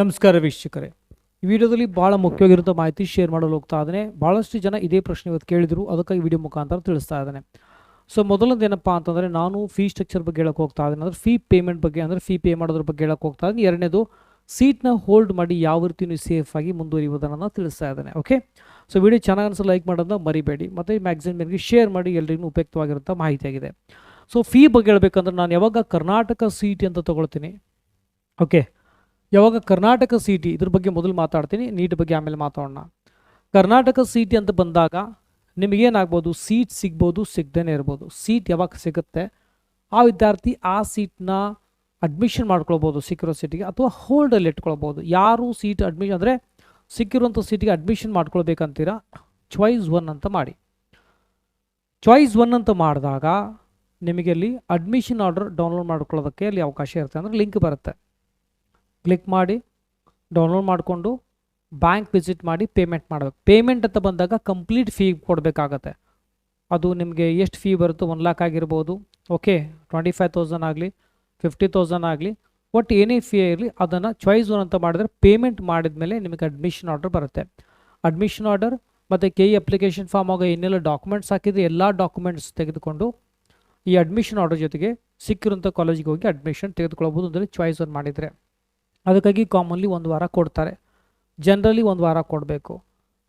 ನಮಸ್ಕಾರ ವೀಕ್ಷಕರೇ. ಈ ವಿಡಿಯೋದಲ್ಲಿ ಭಾಳ ಮುಖ್ಯವಾಗಿರುವಂಥ ಮಾಹಿತಿ ಶೇರ್ ಮಾಡಲು ಹೋಗ್ತಾ ಇದ್ದಾನೆ. ಭಾಳಷ್ಟು ಜನ ಇದೇ ಪ್ರಶ್ನೆ ಇವತ್ತು ಕೇಳಿದರು. ಅದಕ್ಕಾಗಿ ವಿಡಿಯೋ ಮುಖಾಂತರ ತಿಳಿಸ್ತಾ ಇದ್ದಾನೆ. ಸೊ ಮೊದಲನೇದು ಏನಪ್ಪ ಅಂತಂದರೆ ನಾನು ಫೀ ಸ್ಟ್ರಕ್ಚರ್ ಬಗ್ಗೆ ಹೇಳಕ್ಕೆ ಹೋಗ್ತಾ ಇದ್ದೀನಿ. ಅಂದರೆ ಫೀ ಪೇಮೆಂಟ್ ಬಗ್ಗೆ, ಅಂದರೆ ಫೀ ಪೇ ಮಾಡೋದ್ರ ಬಗ್ಗೆ ಹೇಳಕ್ಕೆ ಹೋಗ್ತಾ ಇದ್ದೀನಿ. ಎರಡನೇದು ಸೀಟ್ನ ಹೋಲ್ಡ್ ಮಾಡಿ ಯಾವ ರೀತಿ ನೀವು ಸೇಫ್ ಆಗಿ ಮುಂದುವರಿಯುವುದನ್ನು ತಿಳಿಸ್ತಾ ಇದ್ದಾನೆ. ಓಕೆ ಸೊ ವಿಡಿಯೋ ಚೆನ್ನಾಗಿ ಅನಿಸೋ ಲೈಕ್ ಮಾಡೋದನ್ನ ಮರಿಬೇಡಿ. ಮತ್ತು ಮ್ಯಾಗ್ಝಿನ್ ಮೇಲೆ ಶೇರ್ ಮಾಡಿ ಎಲ್ರಿಗೂ ಉಪಯುಕ್ತವಾಗಿರುವಂಥ ಮಾಹಿತಿಯಾಗಿದೆ ಸೊ ಫೀ ಬಗ್ಗೆ ಹೇಳಬೇಕಂದ್ರೆ ನಾನು ಯಾವಾಗ ಕರ್ನಾಟಕ ಸಿ ಟಿ ಅಂತ ತೊಗೊಳ್ತೀನಿ. ಓಕೆ ಯಾವಾಗ ಕರ್ನಾಟಕ ಸಿ ಟಿ ಇದ್ರ ಬಗ್ಗೆ ಮೊದಲು ಮಾತಾಡ್ತೀನಿ, ನೀಟ್ ಬಗ್ಗೆ ಆಮೇಲೆ ಮಾತಾಡೋಣ. ಕರ್ನಾಟಕ ಸಿ ಟಿ ಅಂತ ಬಂದಾಗ ನಿಮಗೇನಾಗ್ಬೋದು ಸೀಟ್ ಸಿಗ್ಬೋದು ಸಿಗ್ದೇ ಇರ್ಬೋದು. ಸೀಟ್ ಯಾವಾಗ ಸಿಗುತ್ತೆ? ಆ ವಿದ್ಯಾರ್ಥಿ ಆ ಸೀಟ್ನ ಅಡ್ಮಿಷನ್ ಮಾಡ್ಕೊಳ್ಬೋದು ಸಿಕ್ಕಿರೋ ಸೀಟಿಗೆ ಅಥವಾ ಹೋಲ್ಡಲ್ಲಿ ಇಟ್ಕೊಳ್ಬೋದು. ಯಾರು ಸೀಟ್ ಅಡ್ಮಿಷನ್ ಅಂದರೆ ಸಿಕ್ಕಿರುವಂಥ ಸೀಟಿಗೆ ಅಡ್ಮಿಷನ್ ಮಾಡ್ಕೊಳ್ಬೇಕಂತೀರಾ? ಚಾಯ್ಸ್ ಒನ್ ಅಂತ ಮಾಡಿ. ಚಾಯ್ಸ್ ಒನ್ ಅಂತ ಮಾಡಿದಾಗ ನಿಮಗೆ ಅಲ್ಲಿ ಅಡ್ಮಿಷನ್ ಆರ್ಡರ್ ಡೌನ್ಲೋಡ್ ಮಾಡ್ಕೊಳ್ಳೋದಕ್ಕೆ ಅಲ್ಲಿ ಅವಕಾಶ ಇರುತ್ತೆ. ಅಂದರೆ ಲಿಂಕ್ ಬರುತ್ತೆ. ಕ್ಲಿಕ್ ಮಾಡಿ ಡೌನ್ಲೋಡ್ ಮಾಡಿಕೊಂಡು ಬ್ಯಾಂಕ್ ವಿಸಿಟ್ ಮಾಡಿ ಪೇಮೆಂಟ್ ಮಾಡಬೇಕು. ಪೇಮೆಂಟ್ ಅಂತ ಬಂದಾಗ ಕಂಪ್ಲೀಟ್ ಫೀ ಕೊಡಬೇಕಾಗತ್ತೆ. ಅದು ನಿಮಗೆ ಎಷ್ಟು ಫೀ ಬರುತ್ತೋ ಒನ್ ಲ್ಯಾಕ್ ಆಗಿರ್ಬೋದು. ಓಕೆ ಟ್ವೆಂಟಿ ಫೈವ್ ತೌಸಂಡ್ ಆಗಲಿ ಫಿಫ್ಟಿ ತೌಸಂಡ್ ಆಗಲಿ ಒಟ್ಟು ಏನೇ ಫೀ ಇರಲಿ, ಅದನ್ನು ಚಾಯ್ಸ್ ಒನ್ ಅಂತ ಮಾಡಿದ್ರೆ ಪೇಮೆಂಟ್ ಮಾಡಿದ ಮೇಲೆ ನಿಮಗೆ ಅಡ್ಮಿಷನ್ ಆರ್ಡರ್ ಬರುತ್ತೆ. ಅಡ್ಮಿಷನ್ ಆರ್ಡರ್ ಮತ್ತು ಕೆ ಇ ಅಪ್ಲಿಕೇಶನ್ ಫಾರ್ಮ್ ಆಗ ಏನೆಲ್ಲ ಡಾಕ್ಯುಮೆಂಟ್ಸ್ ಹಾಕಿದ್ರೆ ಎಲ್ಲ ಡಾಕ್ಯುಮೆಂಟ್ಸ್ ತೆಗೆದುಕೊಂಡು ಈ ಅಡ್ಮಿಷನ್ ಆರ್ಡರ್ ಜೊತೆಗೆ ಸಿಕ್ಕಿರುವಂಥ ಕಾಲೇಜಿಗೆ ಹೋಗಿ ಅಡ್ಮಿಷನ್ ತೆಗೆದುಕೊಳ್ಬೋದು ಅಂದರೆ ಚಾಯ್ಸ್ ಒನ್ ಮಾಡಿದರೆ. ಅದಕ್ಕಾಗಿ ಕಾಮನ್ಲಿ ಒಂದು ವಾರ ಕೊಡ್ತಾರೆ. ಜನರಲಿ ಒಂದು ವಾರ ಕೊಡಬೇಕು.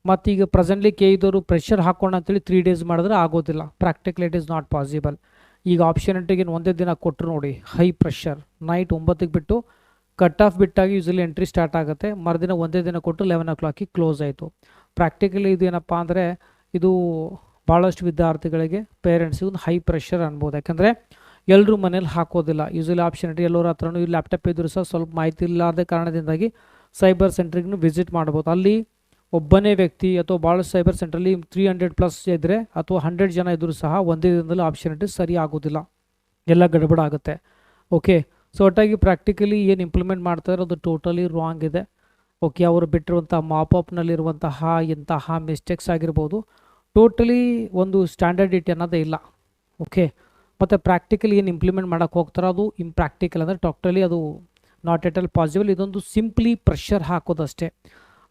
ಮತ್ತೀಗ ಪ್ರೆಸೆಂಟ್ಲಿ ಕೆ ಇದ್ದವರು ಪ್ರೆಷರ್ ಹಾಕೋಣ ಅಂತೇಳಿ ತ್ರೀ ಡೇಸ್ ಮಾಡಿದ್ರೆ ಆಗೋದಿಲ್ಲ. Practical it is not possible ಈಗ ಆಪ್ಷನ್ ಎಂಟ್ರಿಗೆ ಒಂದೇ ದಿನ ಕೊಟ್ಟರು ನೋಡಿ ಹೈ ಪ್ರೆಷರ್ ನೈಟ್ ಒಂಬತ್ತಿಗೆ ಬಿಟ್ಟು ಕಟ್ ಆಫ್ ಬಿಟ್ಟಾಗಿ ಯೂಸಲಿ ಎಂಟ್ರಿ ಸ್ಟಾರ್ಟ್ ಆಗುತ್ತೆ. ಮರುದಿನ ಒಂದೇ ದಿನ ಕೊಟ್ಟು ಲೆವೆನ್ ಓ ಕ್ಲಾಕಿಗೆ ಕ್ಲೋಸ್ ಆಯಿತು. ಪ್ರಾಕ್ಟಿಕಲಿ ಇದು ಏನಪ್ಪ ಅಂದರೆ, ಇದು ಭಾಳಷ್ಟು ವಿದ್ಯಾರ್ಥಿಗಳಿಗೆ ಪೇರೆಂಟ್ಸಿಗೆ ಒಂದು ಹೈ ಪ್ರೆಷರ್ ಅನ್ಬೋದು. ಯಾಕಂದರೆ ಎಲ್ಲರೂ ಮನೇಲಿ ಹಾಕೋದಿಲ್ಲ. ಯೂಸಲಿ ಆಪ್ಷನ್ ಇಟ್ಟು ಎಲ್ಲರ ಹತ್ರನೂ ಈ ಲ್ಯಾಪ್ಟಾಪ್ ಇದ್ದರೂ ಸಹ ಸ್ವಲ್ಪ ಮಾಹಿತಿ ಇಲ್ಲದ ಕಾರಣದಿಂದಾಗಿ ಸೈಬರ್ ಸೆಂಟ್ರಿಗೂ ವಿಸಿಟ್ ಮಾಡ್ಬೋದು. ಅಲ್ಲಿ ಒಬ್ಬನೇ ವ್ಯಕ್ತಿ ಅಥವಾ ಭಾಳಷ್ಟು ಸೈಬರ್ ಸೆಂಟ್ರಲ್ಲಿ ತ್ರೀ ಹಂಡ್ರೆಡ್ ಪ್ಲಸ್ ಇದ್ದರೆ ಅಥವಾ ಹಂಡ್ರೆಡ್ ಜನ ಇದ್ದರೂ ಸಹ ಒಂದೇ ದಿನದಲ್ಲಿ ಆಪ್ಷನ್ ಇಟ್ಟು ಸರಿ ಆಗೋದಿಲ್ಲ. ಎಲ್ಲ ಗಡಬಡ ಆಗುತ್ತೆ. ಓಕೆ ಸೊ ಒಟ್ಟಾಗಿ ಪ್ರಾಕ್ಟಿಕಲಿ ಏನು ಇಂಪ್ಲಿಮೆಂಟ್ ಮಾಡ್ತಾರೆ ಅದು ಟೋಟಲಿ ರಾಂಗ್ ಇದೆ. ಓಕೆ ಅವರು ಬಿಟ್ಟಿರುವಂಥ ಮಾಪಪ್ನಲ್ಲಿರುವಂತಹ ಇಂತಹ ಮಿಸ್ಟೇಕ್ಸ್ ಆಗಿರ್ಬೋದು. ಟೋಟಲಿ ಒಂದು ಸ್ಟ್ಯಾಂಡರ್ಡಿಟಿ ಅನ್ನೋದೇ ಇಲ್ಲ. ಓಕೆ ಮತ್ತು ಪ್ರಾಕ್ಟಿಕಲ್ ಏನು ಇಂಪ್ಲಿಮೆಂಟ್ ಮಾಡೋಕ್ಕೆ ಹೋಗ್ತಾರೋ ಅದು ಇಂಪ್ರಾಕ್ಟಿಕಲ್ ಅಂದರೆ ಟೋಟಲಿ ಅದು ನಾಟ್ ಎಟ್ ಆಲ್ ಪಾಸಿಬಲ್ ಇದೊಂದು ಸಿಂಪ್ಲಿ ಪ್ರೆಷರ್ ಹಾಕೋದಷ್ಟೇ.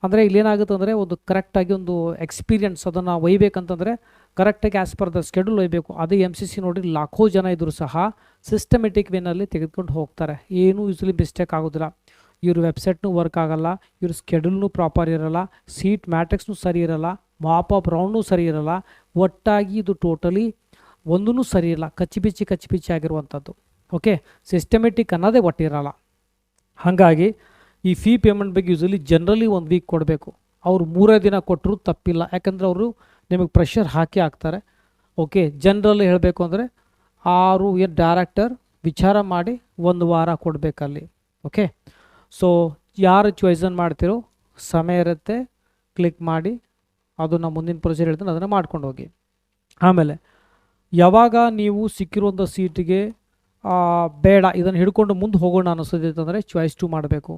ಅಂದರೆ ಇಲ್ಲೇನಾಗುತ್ತೆ ಅಂದರೆ ಒಂದು ಕರೆಕ್ಟಾಗಿ ಒಂದು ಎಕ್ಸ್ಪೀರಿಯನ್ಸ್ ಅದನ್ನು ಒಯ್ಬೇಕಂತಂದರೆ ಕರೆಕ್ಟಾಗಿ ಆ್ಯಸ್ ಪರ್ ದ ಸ್ಕೆಡ್ಯೂಲ್ ಒಯ್ಬೇಕು. ಅದೇ ಎಂ ಸಿ ಸಿ ನೋಡಿ ಲಾಖೋ ಜನ ಇದ್ದರೂ ಸಹ ಸಿಸ್ಟಮೆಟಿಕ್ ವೇನಲ್ಲಿ ತೆಗೆದುಕೊಂಡು ಹೋಗ್ತಾರೆ. ಏನೂ ಯೂಸ್ಲಿ ಮಿಸ್ಟೇಕ್ ಆಗೋದಿಲ್ಲ. ಇವ್ರ ವೆಬ್ಸೈಟ್ನೂ ವರ್ಕ್ ಆಗೋಲ್ಲ, ಇವ್ರ ಸ್ಕೆಡ್ಯೂಲ್ನೂ ಪ್ರಾಪರ್ ಇರೋಲ್ಲ ಸೀಟ್ ಮ್ಯಾಟ್ರಿಕ್ಸ್ನೂ ಸರಿ ಇರೋಲ್ಲ ಮಾಪ್ ಅಪ್ ರೌಂಡ್ನೂ ಸರಿ ಇರೋಲ್ಲ, ಒಟ್ಟಾಗಿ ಇದು ಟೋಟಲಿ ಒಂದೂ ಸರಿ ಇಲ್ಲ ಕಚ್ಚಿಬಿಚ್ಚಿ ಕಚ್ಚಿಬಿಚ್ಚಿ ಆಗಿರುವಂಥದ್ದು. ಓಕೆ ಸಿಸ್ಟಮೆಟಿಕ್ ಅನ್ನೋದೇ ಒಟ್ಟಿರಲ್ಲ. ಹಾಗಾಗಿ ಈ ಫೀ ಪೇಮೆಂಟ್ ಬಗ್ಗೆ ಯೂಸಲಿ ಜನರಲಿ ಒಂದು ವೀಕ್ ಕೊಡಬೇಕು. ಅವರು ಮೂರೇ ದಿನ ಕೊಟ್ಟರು ತಪ್ಪಿಲ್ಲ. ಯಾಕಂದರೆ ಅವರು ನಿಮಗೆ ಪ್ರೆಷರ್ ಹಾಕಿ ಹಾಕ್ತಾರೆ. ಓಕೆ ಜನರಲ್ಲಿ ಹೇಳಬೇಕು ಅಂದರೆ ಆರು ಏನು ಡೈರೆಕ್ಟರ್ ವಿಚಾರ ಮಾಡಿ ಒಂದು ವಾರ ಕೊಡಬೇಕಲ್ಲಿ. ಓಕೆ ಸೊ ಯಾರು ಚಾಯ್ಸನ್ನು ಮಾಡ್ತಿರೋ ಸಮಯ ಇರುತ್ತೆ ಕ್ಲಿಕ್ ಮಾಡಿ ಅದು ಮುಂದಿನ ಪ್ರೊಸೀಜರ್ ಹೇಳ್ತೀನಿ, ಅದನ್ನು ಮಾಡ್ಕೊಂಡು ಹೋಗಿ. ಆಮೇಲೆ ಯಾವಾಗ ನೀವು ಸಿಕ್ಕಿರುವಂಥ ಸೀಟಿಗೆ ಬೇಡ, ಇದನ್ನು ಹಿಡ್ಕೊಂಡು ಮುಂದೆ ಹೋಗೋಣ ಅನ್ನಿಸೋದಿತ್ತಂದರೆ ಚಾಯ್ಸ್ ಟು ಮಾಡಬೇಕು.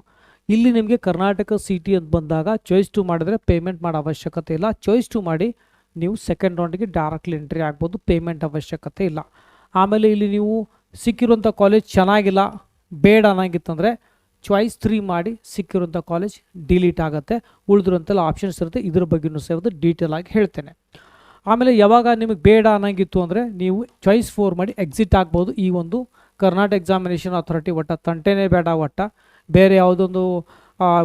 ಇಲ್ಲಿ ನಿಮಗೆ ಕರ್ನಾಟಕ ಸಿಟಿ ಅಂತ ಬಂದಾಗ ಚಾಯ್ಸ್ ಟು ಮಾಡಿದ್ರೆ ಪೇಮೆಂಟ್ ಮಾಡೋ ಅವಶ್ಯಕತೆ ಇಲ್ಲ. ಚಾಯ್ಸ್ ಟು ಮಾಡಿ ನೀವು ಸೆಕೆಂಡ್ ರೌಂಡಿಗೆ ಡೈರೆಕ್ಟ್ಲಿ ಎಂಟ್ರಿ ಆಗ್ಬೋದು ಪೇಮೆಂಟ್ ಅವಶ್ಯಕತೆ ಇಲ್ಲ. ಆಮೇಲೆ ಇಲ್ಲಿ ನೀವು ಸಿಕ್ಕಿರುವಂಥ ಕಾಲೇಜ್ ಚೆನ್ನಾಗಿಲ್ಲ, ಬೇಡ ಅನ್ನಂಗಿತ್ತಂದರೆ ಚಾಯ್ಸ್ ತ್ರೀ ಮಾಡಿ ಸಿಕ್ಕಿರುವಂಥ ಕಾಲೇಜ್ ಡಿಲೀಟ್ ಆಗುತ್ತೆ. ಉಳಿದಿರುವಂತೆಲ್ಲ ಆಪ್ಷನ್ಸ್ ಇರುತ್ತೆ. ಇದ್ರ ಬಗ್ಗೆನೂ ಸೇವದು ಡೀಟೇಲ್ ಆಗಿ ಹೇಳ್ತೇನೆ. ಆಮೇಲೆ ಯಾವಾಗ ನಿಮಗೆ ಬೇಡ ಅನ್ನಂಗಿತ್ತು ಅಂದರೆ ನೀವು ಚಾಯ್ಸ್ ಫೋರ್ ಮಾಡಿ ಎಕ್ಸಿಟ್ ಆಗ್ಬೋದು. ಈ ಒಂದು ಕರ್ನಾಟಕ ಎಕ್ಸಾಮಿನೇಷನ್ ಅಥಾರಿಟಿ ಒಟ್ಟ ತಂಟೆನೇ ಬೇಡ ಒಟ್ಟ ಬೇರೆ ಯಾವುದೊಂದು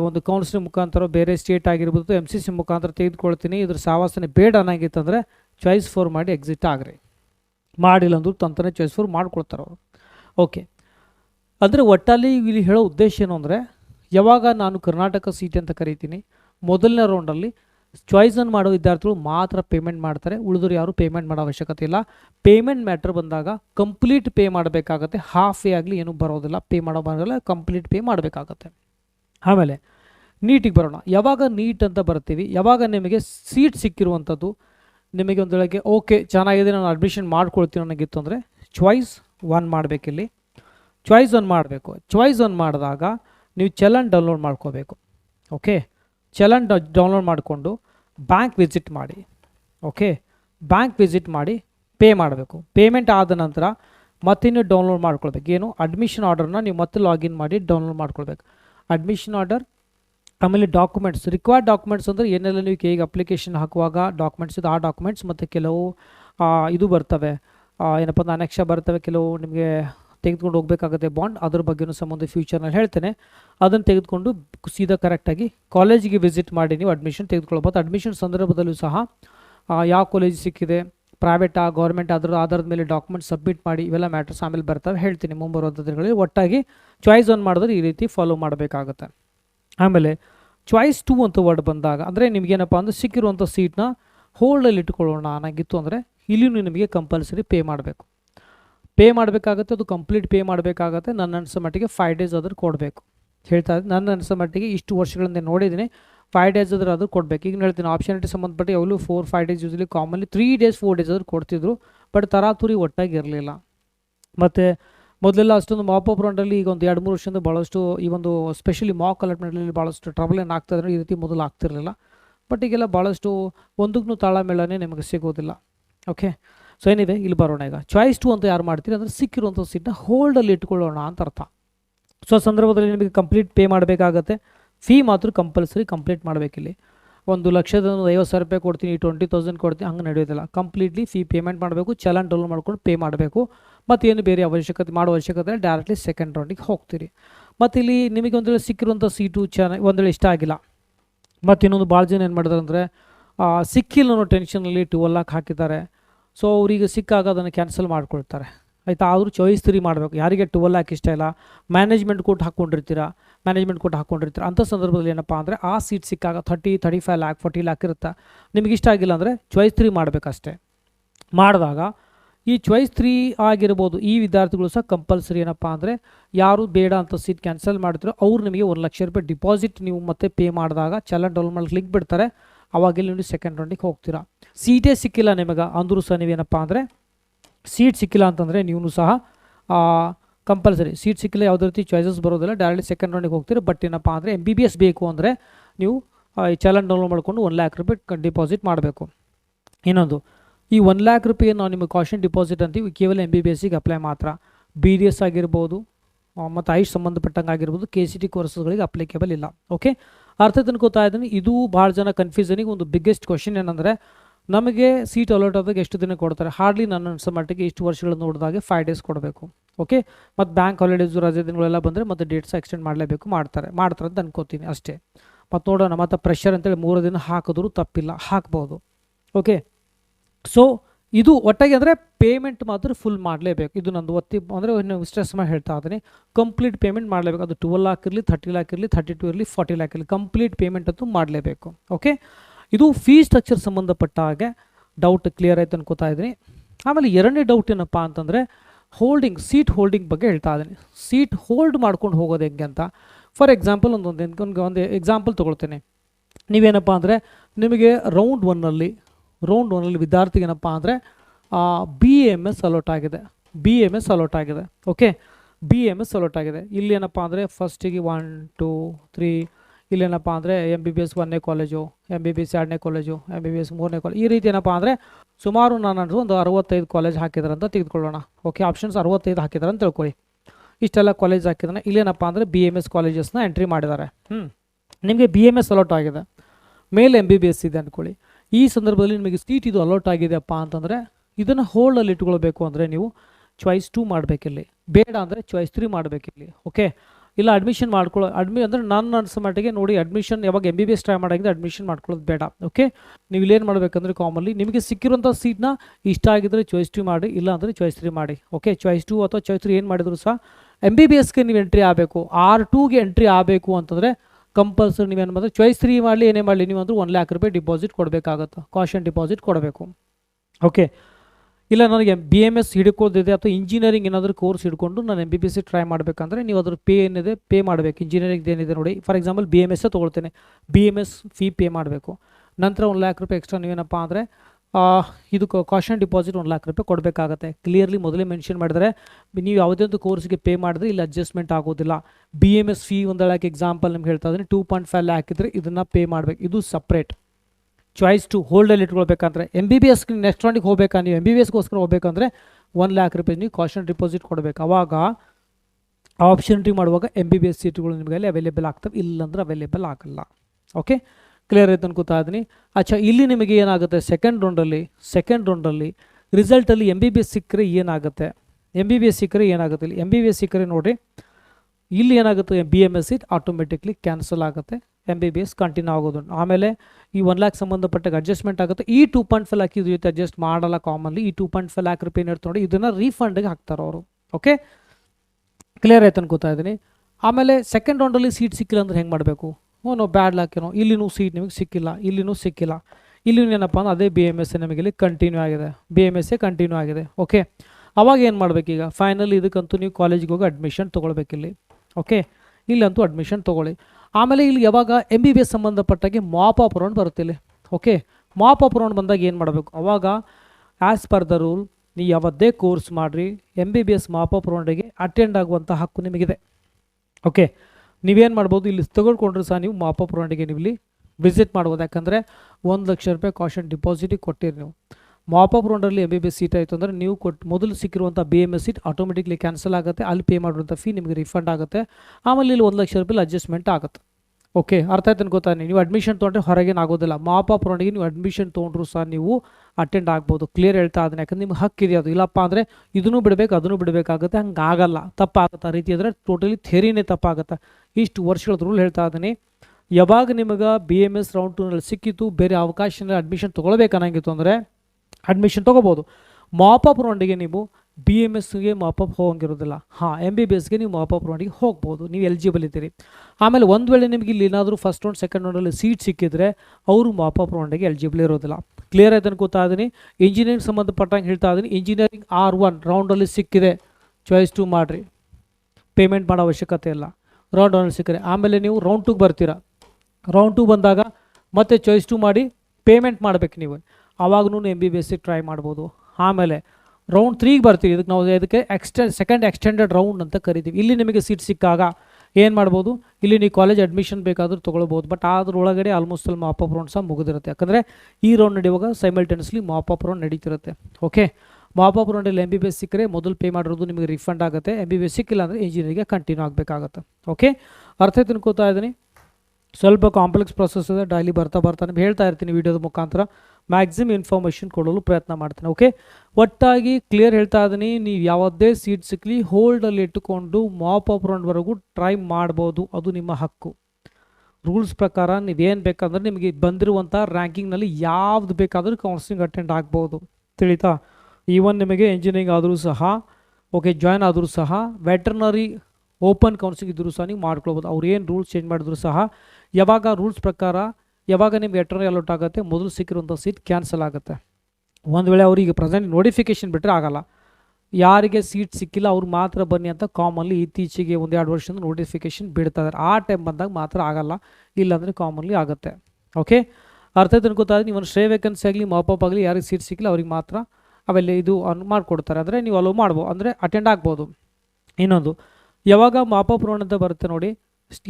ಒಂದು ಕೌನ್ಸಿಲ್ ಮುಖಾಂತರ ಬೇರೆ ಸ್ಟೇಟ್ ಆಗಿರ್ಬೋದು ಎಂ ಸಿ ಸಿ ಮುಖಾಂತರ ತೆಗೆದುಕೊಳ್ತೀನಿ. ಇದ್ರ ಸಾವಾಸನೆ ಬೇಡ ಅನ್ನಂಗಿತ್ತಂದರೆ ಚಾಯ್ಸ್ ಫೋರ್ ಮಾಡಿ ಎಕ್ಸಿಟ್ ಆಗ್ರಿ. ಮಾಡಿಲ್ಲ ಅಂದ್ರೂ ತಂತಾನೆ ಚಾಯ್ಸ್ ಫೋರ್ ಮಾಡ್ಕೊಳ್ತಾರೆ ಅವರು. ಓಕೆ ಅಂದರೆ ಒಟ್ಟಲ್ಲಿ ಇಲ್ಲಿ ಹೇಳೋ ಉದ್ದೇಶ ಏನು ಅಂದರೆ, ಯಾವಾಗ ನಾನು ಕರ್ನಾಟಕ ಸೀಟ್ ಅಂತ ಕರಿತೀನಿ, ಮೊದಲನೇ ರೌಂಡಲ್ಲಿ ಚಾಯ್ಸನ್ ಮಾಡೋ ವಿದ್ಯಾರ್ಥಿಗಳು ಮಾತ್ರ ಪೇಮೆಂಟ್ ಮಾಡ್ತಾರೆ. ಉಳಿದವರು ಯಾರು ಪೇಮೆಂಟ್ ಮಾಡೋ ಅವಶ್ಯಕತೆ ಇಲ್ಲ. ಪೇಮೆಂಟ್ ಮ್ಯಾಟ್ರ್ ಬಂದಾಗ ಕಂಪ್ಲೀಟ್ ಪೇ ಮಾಡಬೇಕಾಗತ್ತೆ. ಹಾಫ್ ಏ ಆಗಲಿ ಏನೂ ಬರೋದಿಲ್ಲ. ಪೇ ಮಾಡೋ ಬರೋಲ್ಲ ಕಂಪ್ಲೀಟ್ ಪೇ ಮಾಡಬೇಕಾಗತ್ತೆ. ಆಮೇಲೆ ನೀಟಿಗೆ ಬರೋಣ. ಯಾವಾಗ ನೀಟ್ ಅಂತ ಬರ್ತೀವಿ? ಯಾವಾಗ ನಿಮಗೆ ಸೀಟ್ ಸಿಕ್ಕಿರುವಂಥದ್ದು? ನಿಮಗೆ ಒಂದು ಓಕೆ ಚೆನ್ನಾಗಿದೆ, ನಾನು ಅಡ್ಮಿಷನ್ ಮಾಡ್ಕೊಳ್ತೀನಿ ನನಗಿತ್ತು ಅಂದರೆ ಚಾಯ್ಸ್ ಒನ್ ಮಾಡಬೇಕಿಲ್ಲಿ. ಚಾಯ್ಸ್ ಒನ್ ಮಾಡಬೇಕು. ಚಾಯ್ಸ್ ಒನ್ ಮಾಡಿದಾಗ ನೀವು ಚಲನ್ ಡೌನ್ಲೋಡ್ ಮಾಡ್ಕೋಬೇಕು. ಓಕೆ ಚಲನ್ ಡೌನ್ಲೋಡ್ ಮಾಡಿಕೊಂಡು ಬ್ಯಾಂಕ್ ವಿಸಿಟ್ ಮಾಡಿ, ಓಕೆ? ಬ್ಯಾಂಕ್ ವಿಸಿಟ್ ಮಾಡಿ ಪೇ ಮಾಡಬೇಕು. ಪೇಮೆಂಟ್ ಆದ ನಂತರ ಮತ್ತೆ ನೀವು ಡೌನ್ಲೋಡ್ ಮಾಡ್ಕೊಳ್ಬೇಕು. ಏನು? ಅಡ್ಮಿಷನ್ ಆರ್ಡರ್ನ ನೀವು ಮತ್ತೆ ಲಾಗಿನ್ ಮಾಡಿ ಡೌನ್ಲೋಡ್ ಮಾಡ್ಕೊಳ್ಬೇಕು. ಅಡ್ಮಿಷನ್ ಆರ್ಡರ್, ಆಮೇಲೆ ಡಾಕ್ಯುಮೆಂಟ್ಸ್. ರಿಕ್ವೈರ್ಡ್ ಡಾಕ್ಯುಮೆಂಟ್ಸ್ ಅಂದರೆ ಏನೆಲ್ಲ ನೀವು ಈಗ ಅಪ್ಲಿಕೇಶನ್ ಹಾಕುವಾಗ ಡಾಕ್ಯುಮೆಂಟ್ಸ್ ಇದು. ಆ ಡಾಕ್ಯುಮೆಂಟ್ಸ್ ಮತ್ತು ಕೆಲವು ಇದು ಬರ್ತವೆ. ಏನಪ್ಪ ಅಂದ್ರೆ ಅನೆಕ್ಷ ಬರ್ತವೆ. ಕೆಲವು ನಿಮಗೆ ತೆಗೆದುಕೊಂಡು ಹೋಗಬೇಕಾಗುತ್ತೆ ಬಾಂಡ್. ಅದ್ರ ಬಗ್ಗೆನೂ ಸಂಬಂಧ ಫ್ಯೂಚರ್ನಲ್ಲಿ ಹೇಳ್ತೇನೆ. ಅದನ್ನು ತೆಗೆದುಕೊಂಡು ಸೀದಾ ಕರೆಕ್ಟಾಗಿ ಕಾಲೇಜಿಗೆ ವಿಸಿಟ್ ಮಾಡಿ ನೀವು ಅಡ್ಮಿಷನ್ ತೆಗೆದುಕೊಳ್ಬೋದು ಅಡ್ಮಿಷನ್ ಸಂದರ್ಭದಲ್ಲೂ ಸಹ ಆ, ಯಾವ ಕಾಲೇಜ್ ಸಿಕ್ಕಿದೆ ಪ್ರೈವೇಟಾ ಗೌರ್ಮೆಂಟ್ ಅದ್ರ ಆಧಾರದ ಮೇಲೆ ಡಾಕ್ಯುಮೆಂಟ್ ಸಬ್ಮಿಟ್ ಮಾಡಿ ಇವೆಲ್ಲ ಮ್ಯಾಟರ್ಸ್ ಆಮೇಲೆ ಬರ್ತವೆ. ಹೇಳ್ತೀನಿ ಮುಂಬರುವಂಥ ದಿನಗಳಲ್ಲಿ. ಒಟ್ಟಾಗಿ ಚಾಯ್ಸ್ ಆನ್ ಮಾಡಿದ್ರೆ ಈ ರೀತಿ ಫಾಲೋ ಮಾಡಬೇಕಾಗುತ್ತೆ. ಆಮೇಲೆ ಚಾಯ್ಸ್ ಟು ಅಂತ ವರ್ಡ್ ಬಂದಾಗ ಅಂದರೆ ನಿಮಗೇನಪ್ಪ ಅಂದರೆ ಸಿಕ್ಕಿರುವಂಥ ಸೀಟ್ನ ಹೋಲ್ಡಲ್ಲಿ ಇಟ್ಕೊಳ್ಳೋಣ ಅನ್ನಾಗಿತ್ತು ಅಂದರೆ ಇಲ್ಲಿಯೂ ನಿಮಗೆ ಕಂಪಲ್ಸರಿ ಪೇ ಮಾಡಬೇಕು. ಪೇ ಮಾಡಬೇಕಾಗತ್ತೆ, ಅದು ಕಂಪ್ಲೀಟ್ ಪೇ ಮಾಡಬೇಕಾಗತ್ತೆ. ನನ್ನ ಅನಿಸೋ ಮಟ್ಟಿಗೆ ಫೈವ್ ಡೇಸ್ ಆದರೂ ಕೊಡಬೇಕು. ಹೇಳ್ತಾ ನನ್ನ ಅನಿಸೋ ಮಟ್ಟಿಗೆ ಇಷ್ಟು ವರ್ಷಗಳಿಂದ ನೋಡಿದ್ದೀನಿ. ಫೈವ್ ಡೇಸ್ ಆದರೂ ಅದು ಕೊಡಬೇಕು. ಈಗ ಹೇಳ್ತೀನಿ ಆಪ್ಷನಿಟಿ ಸಂಬಂಧಪಟ್ಟು ಅವಳು four five days usually commonly three days four days ಆದರೂ ಕೊಡ್ತಿದ್ರು. ಬಟ್ ತರಾತುರಿ ಒಟ್ಟಾಗಿ ಇರಲಿಲ್ಲ ಮತ್ತು ಮೊದಲೆಲ್ಲ ಅಷ್ಟೊಂದು ಮಾಪಪ್ ರೌಂಡಲ್ಲಿ ಈಗ ಒಂದು ಎರಡು, ಮೂರು ವರ್ಷದಿಂದ ಭಾಳಷ್ಟು ಈ ಒಂದು ಸ್ಪೆಷಲಿ ಮಾಕ್ ಅಲಾಟ್ಮೆಂಟಲ್ಲಿ ಭಾಳಷ್ಟು ಟ್ರಬಲ್ ಏನು ಆಗ್ತಾ ಇದ್ರೆ ಈ ರೀತಿ ಮೊದಲು ಆಗ್ತಿರಲಿಲ್ಲ. ಬಟ್ ಈಗೆಲ್ಲ ಭಾಳಷ್ಟು ಒಂದಕ್ಕೂ ತಾಳಮೇಳನೇ ನಿಮಗೆ ಸಿಗೋದಿಲ್ಲ. ಓಕೆ ಸೊ ಏನಿದೆ ಇಲ್ಲಿ ಬರೋಣ ಈಗ. ಚಾಯ್ಸ್ ಟು ಅಂತ ಯಾರು ಮಾಡ್ತೀರಿ? ಅಂದರೆ ಸಿಕ್ಕಿರುವಂಥ ಸೀಟ್ನ ಹೋಲ್ಡಲ್ಲಿ ಇಟ್ಕೊಳ್ಳೋಣ ಅಂತ ಅರ್ಥ. ಸೊ ಸಂದರ್ಭದಲ್ಲಿ ನಿಮಗೆ ಕಂಪ್ಲೀಟ್ ಪೇ ಮಾಡಬೇಕಾಗತ್ತೆ. ಫೀ ಮಾತ್ರ ಕಂಪಲ್ಸರಿ ಕಂಪ್ಲೀಟ್ ಮಾಡಬೇಕಿಲ್ಲಿ. ಒಂದು ಲಕ್ಷದ ಒಂದು ಐವತ್ತು ಸಾವಿರ ರೂಪಾಯಿ ಕೊಡ್ತೀನಿ ಟ್ವೆಂಟಿ ತೌಸಂಡ್ ಕೊಡ್ತೀನಿ, ಹಂಗೆ ನಡೆಯೋದಿಲ್ಲ ಕಂಪ್ಲೀಟ್ಲಿ ಫೀ ಪೇಮೆಂಟ್ ಮಾಡಬೇಕು, ಚಲನ್ ಡೌನ್ಲೋಡ್ ಮಾಡ್ಕೊಂಡು ಪೇ ಮಾಡಬೇಕು. ಮತ್ತು ಏನು ಬೇರೆ ಅವಶ್ಯಕತೆ, ಮಾಡೋ ಅವಶ್ಯಕತೆ ಡೈರೆಕ್ಟ್ಲಿ ಸೆಕೆಂಡ್ ರೌಂಡಿಗೆ ಹೋಗ್ತೀರಿ. ಮತ್ತು ಇಲ್ಲಿ ನಿಮಗೆ ಒಂದು ವೇಳೆ ಸಿಕ್ಕಿರುವಂಥ ಸೀಟು ಚೆನ್ನಾಗಿ ಒಂದು ಇಷ್ಟ ಆಗಿಲ್ಲ. ಮತ್ತು ಇನ್ನೊಂದು ಭಾಳ ಜನ ಏನು ಮಾಡಿದಾರೆ ಅಂದರೆ ಸಿಕ್ಕಿಲ್ಲ ಅನ್ನೋ ಟೆನ್ಷನಲ್ಲಿ ಟುವೆಲ್ ಲಾಕ್ ಹಾಕಿದ್ದಾರೆ. ಸೊ ಅವರಿಗೆ ಸಿಕ್ಕಾಗ ಅದನ್ನು ಕ್ಯಾನ್ಸಲ್ ಮಾಡ್ಕೊಳ್ತಾರೆ. ಆಯಿತಾ? ಆದರೂ ಚಾಯ್ಸ್ ತ್ರೀ ಮಾಡಬೇಕು. ಯಾರಿಗೆ ಟುವೆಲ್ ಹಾಕಿ ಇಷ್ಟ ಇಲ್ಲ? ಮ್ಯಾನೇಜ್ಮೆಂಟ್ ಕೊಟ್ಟು ಹಾಕ್ಕೊಂಡಿರ್ತೀರಾ? ಮ್ಯಾನೇಜ್ಮೆಂಟ್ ಕೊಟ್ಟು ಹಾಕ್ಕೊಂಡಿರ್ತೀರ? ಅಂಥ ಸಂದರ್ಭದಲ್ಲಿ ಏನಪ್ಪ ಅಂದರೆ, ಆ ಸೀಟ್ ಸಿಕ್ಕಾಗ thirty thirty five lakh forty lakh ಇರುತ್ತೆ? ನಿಮಗೆ ಇಷ್ಟ ಆಗಿಲ್ಲ ಅಂದರೆ ಚಾಯ್ಸ್ ತ್ರೀ ಮಾಡಬೇಕಷ್ಟೇ. ಮಾಡಿದಾಗ ಈ ಚಾಯ್ಸ್ ತ್ರೀ ಆಗಿರ್ಬೋದು, ಈ ವಿದ್ಯಾರ್ಥಿಗಳು ಸಹ ಕಂಪಲ್ಸರಿ ಏನಪ್ಪ ಅಂದರೆ, ಯಾರು ಬೇಡ ಅಂತ ಸೀಟ್ ಕ್ಯಾನ್ಸಲ್ ಮಾಡಿದ್ರು ಅವ್ರು ನಿಮಗೆ ಒಂದು ಲಕ್ಷ ರೂಪಾಯಿ ಡಿಪಾಸಿಟ್ ನೀವು ಮತ್ತೆ ಪೇ ಮಾಡಿದಾಗ, ಚಲನ್ ಡೌನ್ ಮಾಡಿ ಲಿಂಕ್ ಬಿಡ್ತಾರೆ. ಅವಾಗ ನೀವು ಸೆಕೆಂಡ್ ರೌಂಡಿಗೆ ಹೋಗ್ತೀರಾ? ಸೀಟೇ ಸಿಕ್ಕಿಲ್ಲ ನಿಮಗೆ, ಅಂದರೂ ಸಹ ನೀವೇನಪ್ಪ ಅಂದರೆ ಸೀಟ್ ಸಿಕ್ಕಿಲ್ಲ ಅಂತಂದರೆ ನೀವು ಸಹ ಕಂಪಲ್ಸರಿ ಸೀಟ್ ಸಿಕ್ಕಿಲ್ಲ, ಯಾವುದೇ ರೀತಿ ಚಾಯ್ಸಸ್ ಬರೋದಿಲ್ಲ ಡೈರೆಕ್ಟ್ ಸೆಕೆಂಡ್ ರೌಂಡಿಗೆ ಹೋಗ್ತೀರಿ. ಬಟ್ ಏನಪ್ಪ ಅಂದರೆ ಎಂ ಬಿ ಬಿ ಎಸ್ ಬೇಕು ಅಂದರೆ ನೀವು ಈ ಚಲನ್ ಡೌನ್ಲೋಡ್ ಮಾಡಿಕೊಂಡು ಒನ್ ಲ್ಯಾಕ್ ರೂಪಾಯಿ ಡಿಪಾಸಿಟ್ ಮಾಡಬೇಕು. ಇನ್ನೊಂದು, ಈ ಒನ್ ಲ್ಯಾಕ್ ರೂಪಾಯಿ ನಾವು ನಿಮಗೆ ಕಾಶನ್ ಡಿಪಾಸಿಟ್ ಅಂತೀವಿ, ಕೇವಲ ಎಂ ಬಿ ಬಿ ಎಸ್ಸಿಗೆ ಅಪ್ಲೈ ಮಾತ್ರ. ಬಿ ಡಿ ಎಸ್ ಆಗಿರ್ಬೋದು ಮತ್ತು ಆಯುಷ್ ಸಂಬಂಧಪಟ್ಟಂಗೆ ಆಗಿರ್ಬೋದು ಕೆ ಸಿ ಟಿ ಕೋರ್ಸಸ್ಗಳಿಗೆ ಅಪ್ಲಿಕೇಬಲ್ ಇಲ್ಲ. ಓಕೆ ಅರ್ಥ ತಿನ್ಕೋತಾ ಇದ್ದೀನಿ ಇದು ಭಾಳ ಜನ ಕನ್ಫ್ಯೂಸನಿಗೆ ಒಂದು ಬಿಗ್ಗೆಸ್ಟ್ ಕ್ವಶನ್ ಏನಂದರೆ, ನಮಗೆ ಸೀಟ್ ಅಲರ್ಟ್ ಆದಾಗ ಎಷ್ಟು ದಿನ ಕೊಡ್ತಾರೆ? ಹಾರ್ಡ್ಲಿ ನನ್ನ ಅನ್ಸೋ ಮಟ್ಟಿಗೆ ಇಷ್ಟು ವರ್ಷಗಳು ನೋಡಿದಾಗೆ ಫೈವ್ ಡೇಸ್ ಕೊಡಬೇಕು. ಓಕೆ ಮತ್ತು ಬ್ಯಾಂಕ್ ಹಾಲಿಡೇಸು ರಜೆ ದಿನಗಳೆಲ್ಲ ಬಂದರೆ ಮತ್ತೆ ಡೇಟ್ಸ್ ಎಕ್ಸ್ಟೆಂಡ್ ಮಾಡಲೇಬೇಕು, ಮಾಡ್ತಾರೆ. ಮಾಡ್ತಾರೆ ಅಂತ ಅನ್ಕೋತೀನಿ ಅಷ್ಟೇ. ಮತ್ತು ನೋಡೋಣ, ಮತ್ತು ಪ್ರೆಷರ್ ಅಂತೇಳಿ ಮೂರು ದಿನ ಹಾಕಿದ್ರು ತಪ್ಪಿಲ್ಲ, ಹಾಕ್ಬೋದು. ಓಕೆ ಸೊ ಇದು ಒಟ್ಟಾಗಿ ಅಂದರೆ ಪೇಮೆಂಟ್ ಮಾತ್ರ ಫುಲ್ ಮಾಡಲೇಬೇಕು. ಇದು ನಂದು ಒತ್ತಿ, ಅಂದರೆ ಸ್ಟ್ರೆಸ್ ಮಾಡಿ ಹೇಳ್ತಾ ಇದ್ದೀನಿ. ಕಂಪ್ಲೀಟ್ ಪೇಮೆಂಟ್ ಮಾಡಲೇಬೇಕು. ಅದು ಟ್ವೆಲ್ ಲ್ಯಾಕ್ ಇರಲಿ ಥರ್ಟಿ ಲ್ಯಾಕ್ ಇರಲಿ ಥರ್ಟಿ ಟು ಇರಲಿ ಫಾರ್ಟಿ ಲ್ಯಾಕ್ ಇರಲಿ ಕಂಪ್ಲೀಟ್ ಪೇಮೆಂಟ್ ಅಂತೂ ಮಾಡಲೇಬೇಕು. ಓಕೆ ಇದು ಫೀ ಸ್ಟ್ರಕ್ಚರ್ ಸಂಬಂಧಪಟ್ಟ ಹಾಗೆ ಡೌಟ್ ಕ್ಲಿಯರ್ ಆಯ್ತು ಅನ್ಕೋತಾ ಇದ್ದೀನಿ. ಆಮೇಲೆ ಎರಡನೇ ಡೌಟ್ ಏನಪ್ಪ ಅಂತಂದರೆ ಹೋಲ್ಡಿಂಗ್ ಸೀಟ್ ಹೋಲ್ಡಿಂಗ್ ಬಗ್ಗೆ ಹೇಳ್ತಾ ಇದ್ದೀನಿ. ಸೀಟ್ ಹೋಲ್ಡ್ ಮಾಡ್ಕೊಂಡು ಹೋಗೋದು ಹೆಂಗೆ ಅಂತ? ಫಾರ್ ಎಕ್ಸಾಂಪಲ್ ಒಂದೊಂದು ಒಂದು ಒಂದು ಎಕ್ಸಾಂಪಲ್ ತೊಗೊಳ್ತೇನೆ. ನೀವೇನಪ್ಪ ಅಂದರೆ, ನಿಮಗೆ ರೌಂಡ್ ಒನ್ನಲ್ಲಿ ರೌಂಡ್ ಒನ್ನಲ್ಲಿ ವಿದ್ಯಾರ್ಥಿಗೆ ಏನಪ್ಪ ಅಂದರೆ ಬಿ ಎಂ ಎಸ್ ಅಲೋಟ್ ಆಗಿದೆ. ಬಿ ಎಂ ಎಸ್ ಅಲೋಟ್ ಆಗಿದೆ. Okay B M S allot ಆಗಿದೆ. ಇಲ್ಲಿ ಏನಪ್ಪ ಅಂದರೆ ಫಸ್ಟಿಗೆ ಒನ್ ಟೂ ತ್ರೀ ಇಲ್ಲೇನಪ್ಪ ಅಂದರೆ ಎಂ ಬಿ ಬಿ ಎಸ್ ಒಂದನೇ college M B B S ಎರಡನೇ college M B B S ಮೂರನೇ ಕಾಲೇಜ್ ಈ ರೀತಿ ಏನಪ್ಪ ಅಂದರೆ ಸುಮಾರು ನಾನು ಒಂದು ಅರವತ್ತೈದು ಕಾಲೇಜ್ ಹಾಕಿದ್ರೆ ಅಂತ ತೆಗೆದುಕೊಳ್ಳೋಣ. ಓಕೆ ಆಪ್ಷನ್ಸ್ ಅರವತ್ತೈದು ಹಾಕಿದ್ದಾರೆ ಅಂತ ತಿಳ್ಕೊಳ್ಳಿ. ಇಷ್ಟೆಲ್ಲ ಕಾಲೇಜ್ ಹಾಕಿದಾನೆ. ಇಲ್ಲೇನಪ್ಪ ಅಂದರೆ ಬಿ ಎಂ ಎಸ್ ಕಾಲೇಜಸ್ನ ಎಂಟ್ರಿ ಮಾಡಿದ್ದಾರೆ. ಹ್ಞೂ ನಿಮಗೆ ಬಿ ಎಂ ಎಸ್ ಅಲೋಟ್ ಆಗಿದೆ. ಮೇಲೆ ಎಂ ಬಿ ಬಿ ಎಸ್ ಇದೆ ಅಂದ್ಕೊಳ್ಳಿ. ಈ ಸಂದರ್ಭದಲ್ಲಿ ನಿಮಗೆ ಸೀಟ್ ಇದು ಅಲೋಟ್ ಆಗಿದೆಯಪ್ಪ ಅಂತಂದರೆ ಇದನ್ನು ಹೋಲ್ಡಲ್ಲಿ ಇಟ್ಕೊಳ್ಬೇಕು ಅಂದರೆ ನೀವು ಚಾಯ್ಸ್ ಟೂ ಮಾಡಬೇಕಿಲ್ಲಿ. ಬೇಡ ಅಂದರೆ ಚಾಯ್ಸ್ ತ್ರೀ ಮಾಡಬೇಕಿಲ್ಲಿ. ಓಕೆ ಇಲ್ಲ ಅಡ್ಮಿಷನ್ ಮಾಡ್ಕೊಳ್ಳೋ ಅಡ್ಮಿ ಅಂದರೆ ನನ್ನ ಅನ್ಸೋ ಮಟ್ಟಿಗೆ ನೋಡಿ ಅಡ್ಮಿಷನ್ ಯಾವಾಗ M B B S try ಮಾಡಾಗಿದೆ admission ಮಾಡ್ಕೊಳ್ಳೋದು ಬೇಡ. ಓಕೆ ನೀವು ಇಲ್ಲೇನು ಮಾಡಬೇಕಂದ್ರೆ ಕಾಮನ್ಲಿ ನಿಮಗೆ ಸಿಕ್ಕಿರೋಂಥ ಸೀಟ್ನ ಇಷ್ಟ ಆಗಿದ್ದರೆ ಚಾಯ್ಸ್ ಟು ಮಾಡಿ, ಇಲ್ಲ ಅಂದರೆ ಚಾಯ್ಸ್ ತ್ರೀ ಮಾಡಿ. ಓಕೆ ಚಾಯ್ಸ್ ಟು ಅಥವಾ ಚಾಯ್ಸ್ ತ್ರೀ ಏನು ಮಾಡಿದ್ರು ಸಹ ಎಂ ಬಿ ಬಿ ಎಸ್ಗೆ ನೀವು ಎಂಟ್ರಿ ಆಗಬೇಕು. ಆರ್ ಟೂಗೆ ಎಂಟ್ರಿ ಆಗಬೇಕು ಅಂತಂದರೆ ಕಂಪಲ್ಸರಿ ನೀವೇನು ಮಾಡಿದ್ರೆ ಚಾಯ್ಸ್ ತ್ರೀ ಮಾಡಲಿ, ಏನೇ ಮಾಡಲಿ, ನೀವು ಅಂದರೆ ಒನ್ ಲ್ಯಾಕ್ ರೂಪಾಯಿ ಡಿಪಾಸಿಟ್ ಕೊಡಬೇಕಾಗತ್ತೆ. ಕಾಶನ್ ಡಿಪಾಸಿಟ್ ಕೊಡಬೇಕು. ಓಕೆ ಇಲ್ಲ, ನನಗೆ ಬಿ ಎಂ ಎಸ್ ಹಿಡ್ಕೋದಿದೆ ಅಥವಾ ಇಂಜಿನಿಯರಿಂಗ್ ಏನಾದರೂ ಕೋರ್ಸ್ ಹಿಡ್ಕೊಂಡು ನಾನು M B B C try ಮಾಡಬೇಕಂದ್ರೆ ನೀವು ಅದ್ರ ಪೇ ಏನಿದೆ ಪೇ ಮಾಡಬೇಕು. ಇಂಜಿನಿಯರಿಂಗ್ ಏನಿದೆ ನೋಡಿ for example B M S ತೊಗೊಳ್ತೇನೆ. B M S fee pay ಮಾಡಬೇಕು. ನಂತರ ಒಂದು ಲ್ಯಾಕ್ ರೂಪಾಯಿ ಎಕ್ಸ್ಟ್ರಾ ನೀವೇನಪ್ಪ ಅಂದರೆ ಇದು ಕಾಶನ್ ಡಿಪಾಸಿಟ್ ಒಂದು ಲ್ಯಾಕ್ ರೂಪಾಯಿ ಕೊಡಬೇಕಾಗತ್ತೆ. ಕ್ಲಿಯರ್ಲಿ ಮೊದಲೇ ಮೆನ್ಷನ್ ಮಾಡಿದರೆ, ನೀವು ಯಾವುದೇ ಒಂದು ಕೋರ್ಸ್ಗೆ ಪೇ ಮಾಡಿದ್ರೆ ಇಲ್ಲಿ ಅಡ್ಜಸ್ಟ್ಮೆಂಟ್ ಆಗೋದಿಲ್ಲ. ಬಿ ಎಂ ಎಸ್ ಫೀ ಒಂದು ಲ್ಯಾಕ್ ಎಕ್ಸಾಂಪಲ್ ನಿಮ್ಗೆ ಹೇಳ್ತಾ ಇದ್ದೀನಿ. ಟೂ ಪಾಯಿಂಟ್ ಫೈವ್ ಲ್ಯಾಕ್ ಇದ್ದರೆ ಇದನ್ನು ಪೇ ಮಾಡಬೇಕು. ಇದು ಸಪ್ರೇಟ್ ಚಾಯ್ಸ್ ಟು ಹೋಲ್ಡಲ್ಲಿ ಇಟ್ಕೊಳ್ಬೇಕಂದ್ರೆ M B B S next ರೌಂಡಿಗೆ ಹೋಗ್ಬೇಕಾ? ನೀವು ಎಂ ಬಿ ಬಿ ಎಸ್ಗೋಸ್ಕರ ಹೋಗ್ಬೇಕಂದ್ರೆ ಒನ್ ಲ್ಯಾಕ್ ರೂಪಾಯಿ ನೀವು ಕಾಶನ್ ಡಿಪಾಸಿಟ್ ಕೊಡಬೇಕು. ಅವಾಗ ಆಪ್ಷನ್ ಎಂಟ್ರಿ ಮಾಡುವಾಗ ಎಂ ಬಿ ಬಿ ಎಸ್ ಸೀಟ್ಗಳು ನಿಮಗೆ ಅಲ್ಲಿ ಅವೈಲೇಬಲ್ ಆಗ್ತವೆ. ಇಲ್ಲಾಂದ್ರೆ ಅವೈಲೇಬಲ್ ಆಗಲ್ಲ. ಓಕೆ ಕ್ಲಿಯರ್ ಆಯ್ತು ಅನ್ಕೋತಾ ಇದ್ದೀನಿ. ಅಚ್ಚಾ, ಇಲ್ಲಿ ನಿಮಗೆ ಏನಾಗುತ್ತೆ? ಸೆಕೆಂಡ್ ರೌಂಡಲ್ಲಿ ಸೆಕೆಂಡ್ ರೌಂಡಲ್ಲಿ ರಿಸಲ್ಟಲ್ಲಿ ಎಂ ಬಿ ಬಿ ಎಸ್ ಸಿಕ್ಕರೆ ಏನಾಗುತ್ತೆ? ಎಂ ಬಿ ಬಿ ಎಸ್ ಸಿಕ್ಕರೆ ಏನಾಗುತ್ತೆ? ಇಲ್ಲಿ ಎಂ ಬಿ ಬಿ ಎಸ್ ಸಿಕ್ಕರೆ ನೋಡಿರಿ, ಇಲ್ಲಿ ಏನಾಗುತ್ತೆ? B M S seat automatically cancel ಆಗುತ್ತೆ. M B B S continue ಆಗೋದು. ಆಮೇಲೆ ಈ ಒನ್ ಲ್ಯಾಕ್ ಸಂಬಂಧಪಟ್ಟಾಗ ಅಡ್ಜಸ್ಟ್ಮೆಂಟ್ ಆಗುತ್ತೆ. ಈ two point five lakh adjust ಮಾಡಲ್ಲ ಕಾಮನ್ಲಿ ಈ two point five lakh rupee ನೋಡಿ ಇದನ್ನು ರೀಫಂಡ್ಗೆ ಹಾಕ್ತಾರೆ ಅವರು. ಓಕೆ ಕ್ಲಿಯರ್ ಆಯ್ತು ಅನ್ಕೋತಾ ಇದ್ದೀನಿ. ಆಮೇಲೆ ಸೆಕೆಂಡ್ ರೌಂಡಲ್ಲಿ ಸೀಟ್ ಸಿಕ್ಕಿಲ್ಲ ಅಂದ್ರೆ ಹೆಂಗೆ ಮಾಡಬೇಕು? ಹ್ಞೂ ಬ್ಯಾಡ್ ಲಾಕ್ ಏನೋ. ಇಲ್ಲಿನೂ ಸೀಟ್ ನಿಮಗೆ ಸಿಕ್ಕಿಲ್ಲ. ಇಲ್ಲಿನೂ ಸಿಕ್ಕಿಲ್ಲ. ಇಲ್ಲಿ ಏನಪ್ಪ ಅಂದ್ರೆ ಅದೇ ಬಿ ಎಂ ಎಸ್ ನಮಗೆ ಇಲ್ಲಿ ಕಂಟಿನ್ಯೂ ಆಗಿದೆ. ಬಿ ಎಂ ಎಸ್ ಕಂಟಿನ್ಯೂ ಆಗಿದೆ. ಓಕೆ ಅವಾಗ ಏನು ಮಾಡಬೇಕೀಗ ಫೈನಲ್ ಇದಕ್ಕಂತೂ ನೀವು ಕಾಲೇಜಿಗೆ ಹೋಗಿ ಅಡ್ಮಿಷನ್ ತೊಗೊಳ್ಬೇಕಿಲ್ಲಿ. ಓಕೆ ಇಲ್ಲಂತೂ ಅಡ್ಮಿಷನ್ ತೊಗೊಳ್ಳಿ. ಆಮೇಲೆ ಇಲ್ಲಿ ಯಾವಾಗ ಎಂ ಬಿ ಬಿ ಎಸ್ ಸಂಬಂಧಪಟ್ಟಾಗೆ ಮಾಪ್ ಆಫ್ ರೌಂಡ್ ಬರುತ್ತೆ ಇಲ್ಲಿ. ಓಕೆ ಮಾಪ್ ಆಫ್ ರೌಂಡ್ ಬಂದಾಗ ಏನು ಮಾಡಬೇಕು? ಅವಾಗ ಆ್ಯಸ್ ಪರ್ ದ ರೂಲ್ ನೀವು ಯಾವುದೇ ಕೋರ್ಸ್ ಮಾಡಿರಿ M B B S mop off ರೌಂಡಿಗೆ attend ಆಗುವಂಥ ಹಕ್ಕು ನಿಮಗಿದೆ. ಓಕೆ ನೀವೇನು ಮಾಡ್ಬೋದು? ಇಲ್ಲಿ ತಗೊಳ್ಕೊಂಡ್ರೆ ಸಹ ನೀವು ಮಾಪ್ ಆಫ್ ರೌಂಡಿಗೆ ನೀವು ಇಲ್ಲಿ ವಿಸಿಟ್ ಮಾಡ್ಬೋದು. ಯಾಕಂದರೆ ಒಂದು ಲಕ್ಷ ರೂಪಾಯಿ ಕಾಶನ್ ಡಿಪಾಸಿಟಿಗೆ ಕೊಟ್ಟಿರಿ ನೀವು. Mop off ರೌಂಡಲ್ಲಿ M B B S seat ಆಯಿತು ಅಂದರೆ ನೀವು ಕೊಟ್ಟು ಮೊದಲು ಸಿಕ್ಕಿರುವಂಥ B M S seat automatically cancel ಆಗುತ್ತೆ. ಅಲ್ಲಿ ಪೇ ಮಾಡಿರುವಂಥ ಫೀ ನಿಮಗೆ ರಿಫಂಡ್ ಆಗುತ್ತೆ. ಆಮೇಲೆ ಇಲ್ಲಿ ಒಂದು ಲಕ್ಷ ರೂಪಾಯಿ ಅಡ್ಜಸ್ಟ್ಮೆಂಟ್ ಆಗುತ್ತೆ. ಓಕೆ ಅರ್ಥ ಆಯ್ತು ಅನ್ಕೋತಾನೆ ನೀವು ಅಡ್ಮಿಷನ್ ತೊಗೊಂಡ್ರೆ ಹೊರಗೇನು ಆಗೋದಿಲ್ಲ ಮಾಪ್ ಆಫ್ ರೌಂಡಿಗೆ ನೀವು ಅಡ್ಮಿಷನ್ ತೊಗೊಂಡ್ರು ಸಹ ನೀವು ಅಟೆಂಡ್ ಆಗ್ಬೋದು. ಕ್ಲಿಯರ್ ಹೇಳ್ತಾ ಅದನ್ನ ಯಾಕಂದ್ರೆ ನಿಮ್ಗೆ ಹಕ್ಕಿದೆ ಅದು. ಇಲ್ಲಪ್ಪ ಅಂದರೆ ಇದನ್ನು ಬಿಡಬೇಕು, ಅದನ್ನು ಬಿಡಬೇಕಾಗುತ್ತೆ. ಹಂಗೆ ಆಗಲ್ಲ ತಪ್ಪಾಗುತ್ತೆ ಆ ರೀತಿ ಅಂದರೆ ಟೋಟಲಿ ಥೇರಿನೇ ತಪ್ಪಾಗುತ್ತೆ. ಇಷ್ಟು ವರ್ಷಗಳ ರೂಲ್ ಹೇಳ್ತಾ ಇದ್ದೀನಿ. ಯಾವಾಗ ನಿಮಗೆ ಬಿ ಎಂ ಎಸ್ ರೌಂಡ್ ಟೂನಲ್ಲಿ ಸಿಕ್ಕಿತ್ತು, ಬೇರೆ ಅವಕಾಶನಲ್ಲಿ ಅಡ್ಮಿಷನ್ ತೊಗೊಳ್ಬೇಕು ಅನ್ನೋಂಗಿತ್ತು ಅಂದರೆ ಅಡ್ಮಿಷನ್ ತೊಗೋಬೋದು. ಮಾಪಪ್ ರೌಂಡಿಗೆ ನೀವು ಬಿ ಎಂ ಎಸ್ಗೆ ಮಾಪಪ್ ಹೋಗಂಗಿರೋದಿಲ್ಲ. ಹಾಂ ಎಂ ಬಿ ಬಿ ಎಸ್ಗೆ ನೀವು ಮಾಪಪ್ ರೌಂಡಿಗೆ ಹೋಗ್ಬೋದು. ನೀವು ಎಲಿಜಿಬಲ್ ಇದ್ದೀರಿ. ಆಮೇಲೆ ಒಂದು ವೇಳೆ ನಿಮಗೆ ಇಲ್ಲಿ ಏನಾದರೂ ಫಸ್ಟ್ ರೌಂಡ್ ಸೆಕೆಂಡ್ ರೌಂಡಲ್ಲಿ ಸೀಟ್ ಸಿಕ್ಕಿದ್ರೆ ಅವರು ಮಾಪಪ್ ರೌಂಡಿಗೆ ಎಲಿಜಿಬಲ್ ಇರೋದಿಲ್ಲ. ಕ್ಲಿಯರ್ ಆಯ್ತು ಅನ್ಕೋತಾ ಇದ್ದೀನಿ ಇಂಜಿನಿಯರಿಂಗ್ ಸಂಬಂಧಪಟ್ಟಂಗೆ ಹೇಳ್ತಾ ಇದ್ದೀನಿ ಇಂಜಿನಿಯರಿಂಗ್ ಆರ್ ಒನ್ ರೌಂಡಲ್ಲಿ ಸಿಕ್ಕಿದೆ. ಚಾಯ್ಸ್ ಟು ಮಾಡಿರಿ. ಪೇಮೆಂಟ್ ಮಾಡೋ ಅವಶ್ಯಕತೆ ಇಲ್ಲ. ರೌಂಡ್ ಒನ್ ಸಿಕ್ಕರೆ ಆಮೇಲೆ ನೀವು ರೌಂಡ್ ಟೂಗೆ ಬರ್ತೀರಾ. ರೌಂಡ್ ಟು ಬಂದಾಗ ಮತ್ತೆ ಚಾಯ್ಸ್ ಟು ಮಾಡಿ ಪೇಮೆಂಟ್ ಮಾಡಬೇಕು ನೀವು. ಆವಾಗೂ ಎಂ ಬಿ ಬಿ ಎಸ್ಸಿಗೆ ಟ್ರೈ ಮಾಡ್ಬೋದು. ಆಮೇಲೆ ರೌಂಡ್ ತ್ರೀಗೆ ಬರ್ತೀವಿ. ಇದಕ್ಕೆ ನಾವು ಇದಕ್ಕೆ ಎಕ್ಸ್ಟೆ ಸೆಕೆಂಡ್ ಎಕ್ಸ್ಟೆಂಡೆಡ್ ರೌಂಡ್ ಅಂತ ಕರಿತೀವಿ. ಇಲ್ಲಿ ನಿಮಗೆ ಸೀಟ್ ಸಿಕ್ಕಾಗ ಏನು ಮಾಡ್ಬೋದು? ಇಲ್ಲಿ ನೀವು ಕಾಲೇಜ್ ಅಡ್ಮಿಷನ್ ಬೇಕಾದರೂ ತೊಗೊಳ್ಬೋದು. ಬಟ್ ಅದ್ರೊಳಗಡೆ ಆಲ್ಮೋಸ್ಟ್ ಅಲ್ಲಿ ಮಾಪ್ ಅಪ್ ರೌಂಡ್ ಸಹ ಮುಗಿದಿರುತ್ತೆ. ಯಾಕಂದರೆ ಈ ರೌಂಡ್ ನಡೆಯುವಾಗ ಸೈಮಲ್ಟೇನಿಯಸ್ಲಿ ಮಾಪ್ ಅಪ್ ರೌಂಡ್ ನಡೀತಿರುತ್ತೆ. ಓಕೆ ಮಾಪ್ ಅಪ್ ರೌಂಡಲ್ಲಿ ಎಂ ಬಿ ಬಿ ಎಸ್ ಸಿಕ್ಕರೆ ಮೊದಲು ಪೇ ಮಾಡಿರೋದು ನಿಮಗೆ ರಿಫಂಡ್ ಆಗುತ್ತೆ. ಎಂ ಬಿ ಬಿ ಎಸ್ ಸಿಕ್ಕಿಲ್ಲ ಅಂದರೆ ಇಂಜಿನಿಯರಿಗೆ ಕಂಟಿನ್ಯೂ ಆಗಬೇಕಾಗುತ್ತೆ. ಓಕೆ ಅರ್ಥ ತಿನ್ಕೋತಾ ಇದ್ದೀನಿ? ಸ್ವಲ್ಪ ಕಾಂಪ್ಲೆಕ್ಸ್ ಪ್ರೊಸೆಸ್ ಇದೆ. ಡೈಲಿ ಬರ್ತಾ ಬರ್ತಾನೆ ಹೇಳ್ತಾ ಇರ್ತೀನಿ ವೀಡಿಯೋದ ಮುಖಾಂತರ. ಮ್ಯಾಕ್ಸಿಮಮ್ ಇನ್ಫಾರ್ಮೇಷನ್ ಕೊಡಲು ಪ್ರಯತ್ನ ಮಾಡ್ತೇನೆ, ಓಕೆ? ಒಟ್ಟಾಗಿ ಕ್ಲಿಯರ್ ಹೇಳ್ತಾ ಇದ್ದೀನಿ, ನೀವು ಯಾವುದೇ ಸೀಟ್ ಸಿಕ್ಕಲಿ ಹೋಲ್ಡಲ್ಲಿ ಇಟ್ಟುಕೊಂಡು ಮಾಪ್ ಅಪ್ ರೌಂಡ್ವರೆಗೂ ಟ್ರೈ ಮಾಡ್ಬೋದು, ಅದು ನಿಮ್ಮ ಹಕ್ಕು. ರೂಲ್ಸ್ ಪ್ರಕಾರ ನೀವೇನು ಬೇಕಂದ್ರೆ ನಿಮಗೆ ಬಂದಿರುವಂಥ ರ್ಯಾಂಕಿಂಗ್ನಲ್ಲಿ ಯಾವ್ದು ಬೇಕಾದರೂ ಕೌನ್ಸಿಲಿಂಗ್ ಅಟೆಂಡ್ ಆಗ್ಬೋದು, ತಿಳಿತಾ? ಈವನ್ ನಿಮಗೆ ಇಂಜಿನಿಯರಿಂಗ್ ಆದರೂ ಸಹ, ಓಕೆ ಜಾಯ್ನ್ ಆದರೂ ಸಹ ವೆಟರ್ನರಿ ಓಪನ್ ಕೌನ್ಸಿಲಿಂಗ್ ಇದ್ದರೂ ಸಹ ನೀವು ಮಾಡ್ಕೊಳ್ಬೋದು. ಅವ್ರು ಏನು ರೂಲ್ಸ್ ಚೇಂಜ್ ಮಾಡಿದ್ರು ಸಹ, ಯಾವಾಗ ರೂಲ್ಸ್ ಪ್ರಕಾರ ಯಾವಾಗ ನಿಮ್ಗೆ ವೆಟರ್ನರಿ ಅಲೌಟ್ ಆಗುತ್ತೆ? ಮೊದಲು ಸಿಕ್ಕಿರುವಂಥ ಸೀಟ್ ಕ್ಯಾನ್ಸಲ್ ಆಗುತ್ತೆ. ಒಂದು ವೇಳೆ ಅವರಿಗೆ ಪ್ರೆಸೆಂಟ್ ನೋಟಿಫಿಕೇಶನ್ ಬಿಟ್ಟರೆ ಆಗಲ್ಲ. ಯಾರಿಗೆ ಸೀಟ್ ಸಿಕ್ಕಿಲ್ಲ, ಅವ್ರು ಮಾತ್ರ ಬನ್ನಿ ಅಂತ ಕಾಮನ್ಲಿ ಇತ್ತೀಚೆಗೆ ಒಂದು ಎರಡು ವರ್ಷದಿಂದ ನೋಟಿಫಿಕೇಶನ್ ಬಿಡ್ತಾ ಇದ್ದಾರೆ ಆ ಟೈಮ್ ಬಂದಾಗ ಮಾತ್ರ ಆಗಲ್ಲ. ಇಲ್ಲಾಂದರೆ ಕಾಮನ್ಲಿ ಆಗುತ್ತೆ. ಓಕೆ ಅರ್ಥ ತಿನ್ಕೋತಾ ನೀವು ಸ್ಟೇ ವೇಕೆನ್ಸಿ ಆಗಲಿ ಮಾಪಪ್ ಆಗಲಿ, ಯಾರಿಗೆ ಸೀಟ್ ಸಿಕ್ಕಿಲ್ಲ, ಅವ್ರಿಗೆ ಮಾತ್ರ ಅವೆಲ್ಲ ಇದು ಅನ್ ಮಾಡಿಕೊಡ್ತಾರೆ. ಅಂದರೆ ನೀವು ಅಲೋ ಮಾಡ್ಬೋದು ಅಂದರೆ ಅಟೆಂಡ್ ಆಗ್ಬೋದು. ಇನ್ನೊಂದು, ಯಾವಾಗ ಮಾಪಪ್ ರೋಡ್ ಅಂತ ಬರುತ್ತೆ ನೋಡಿ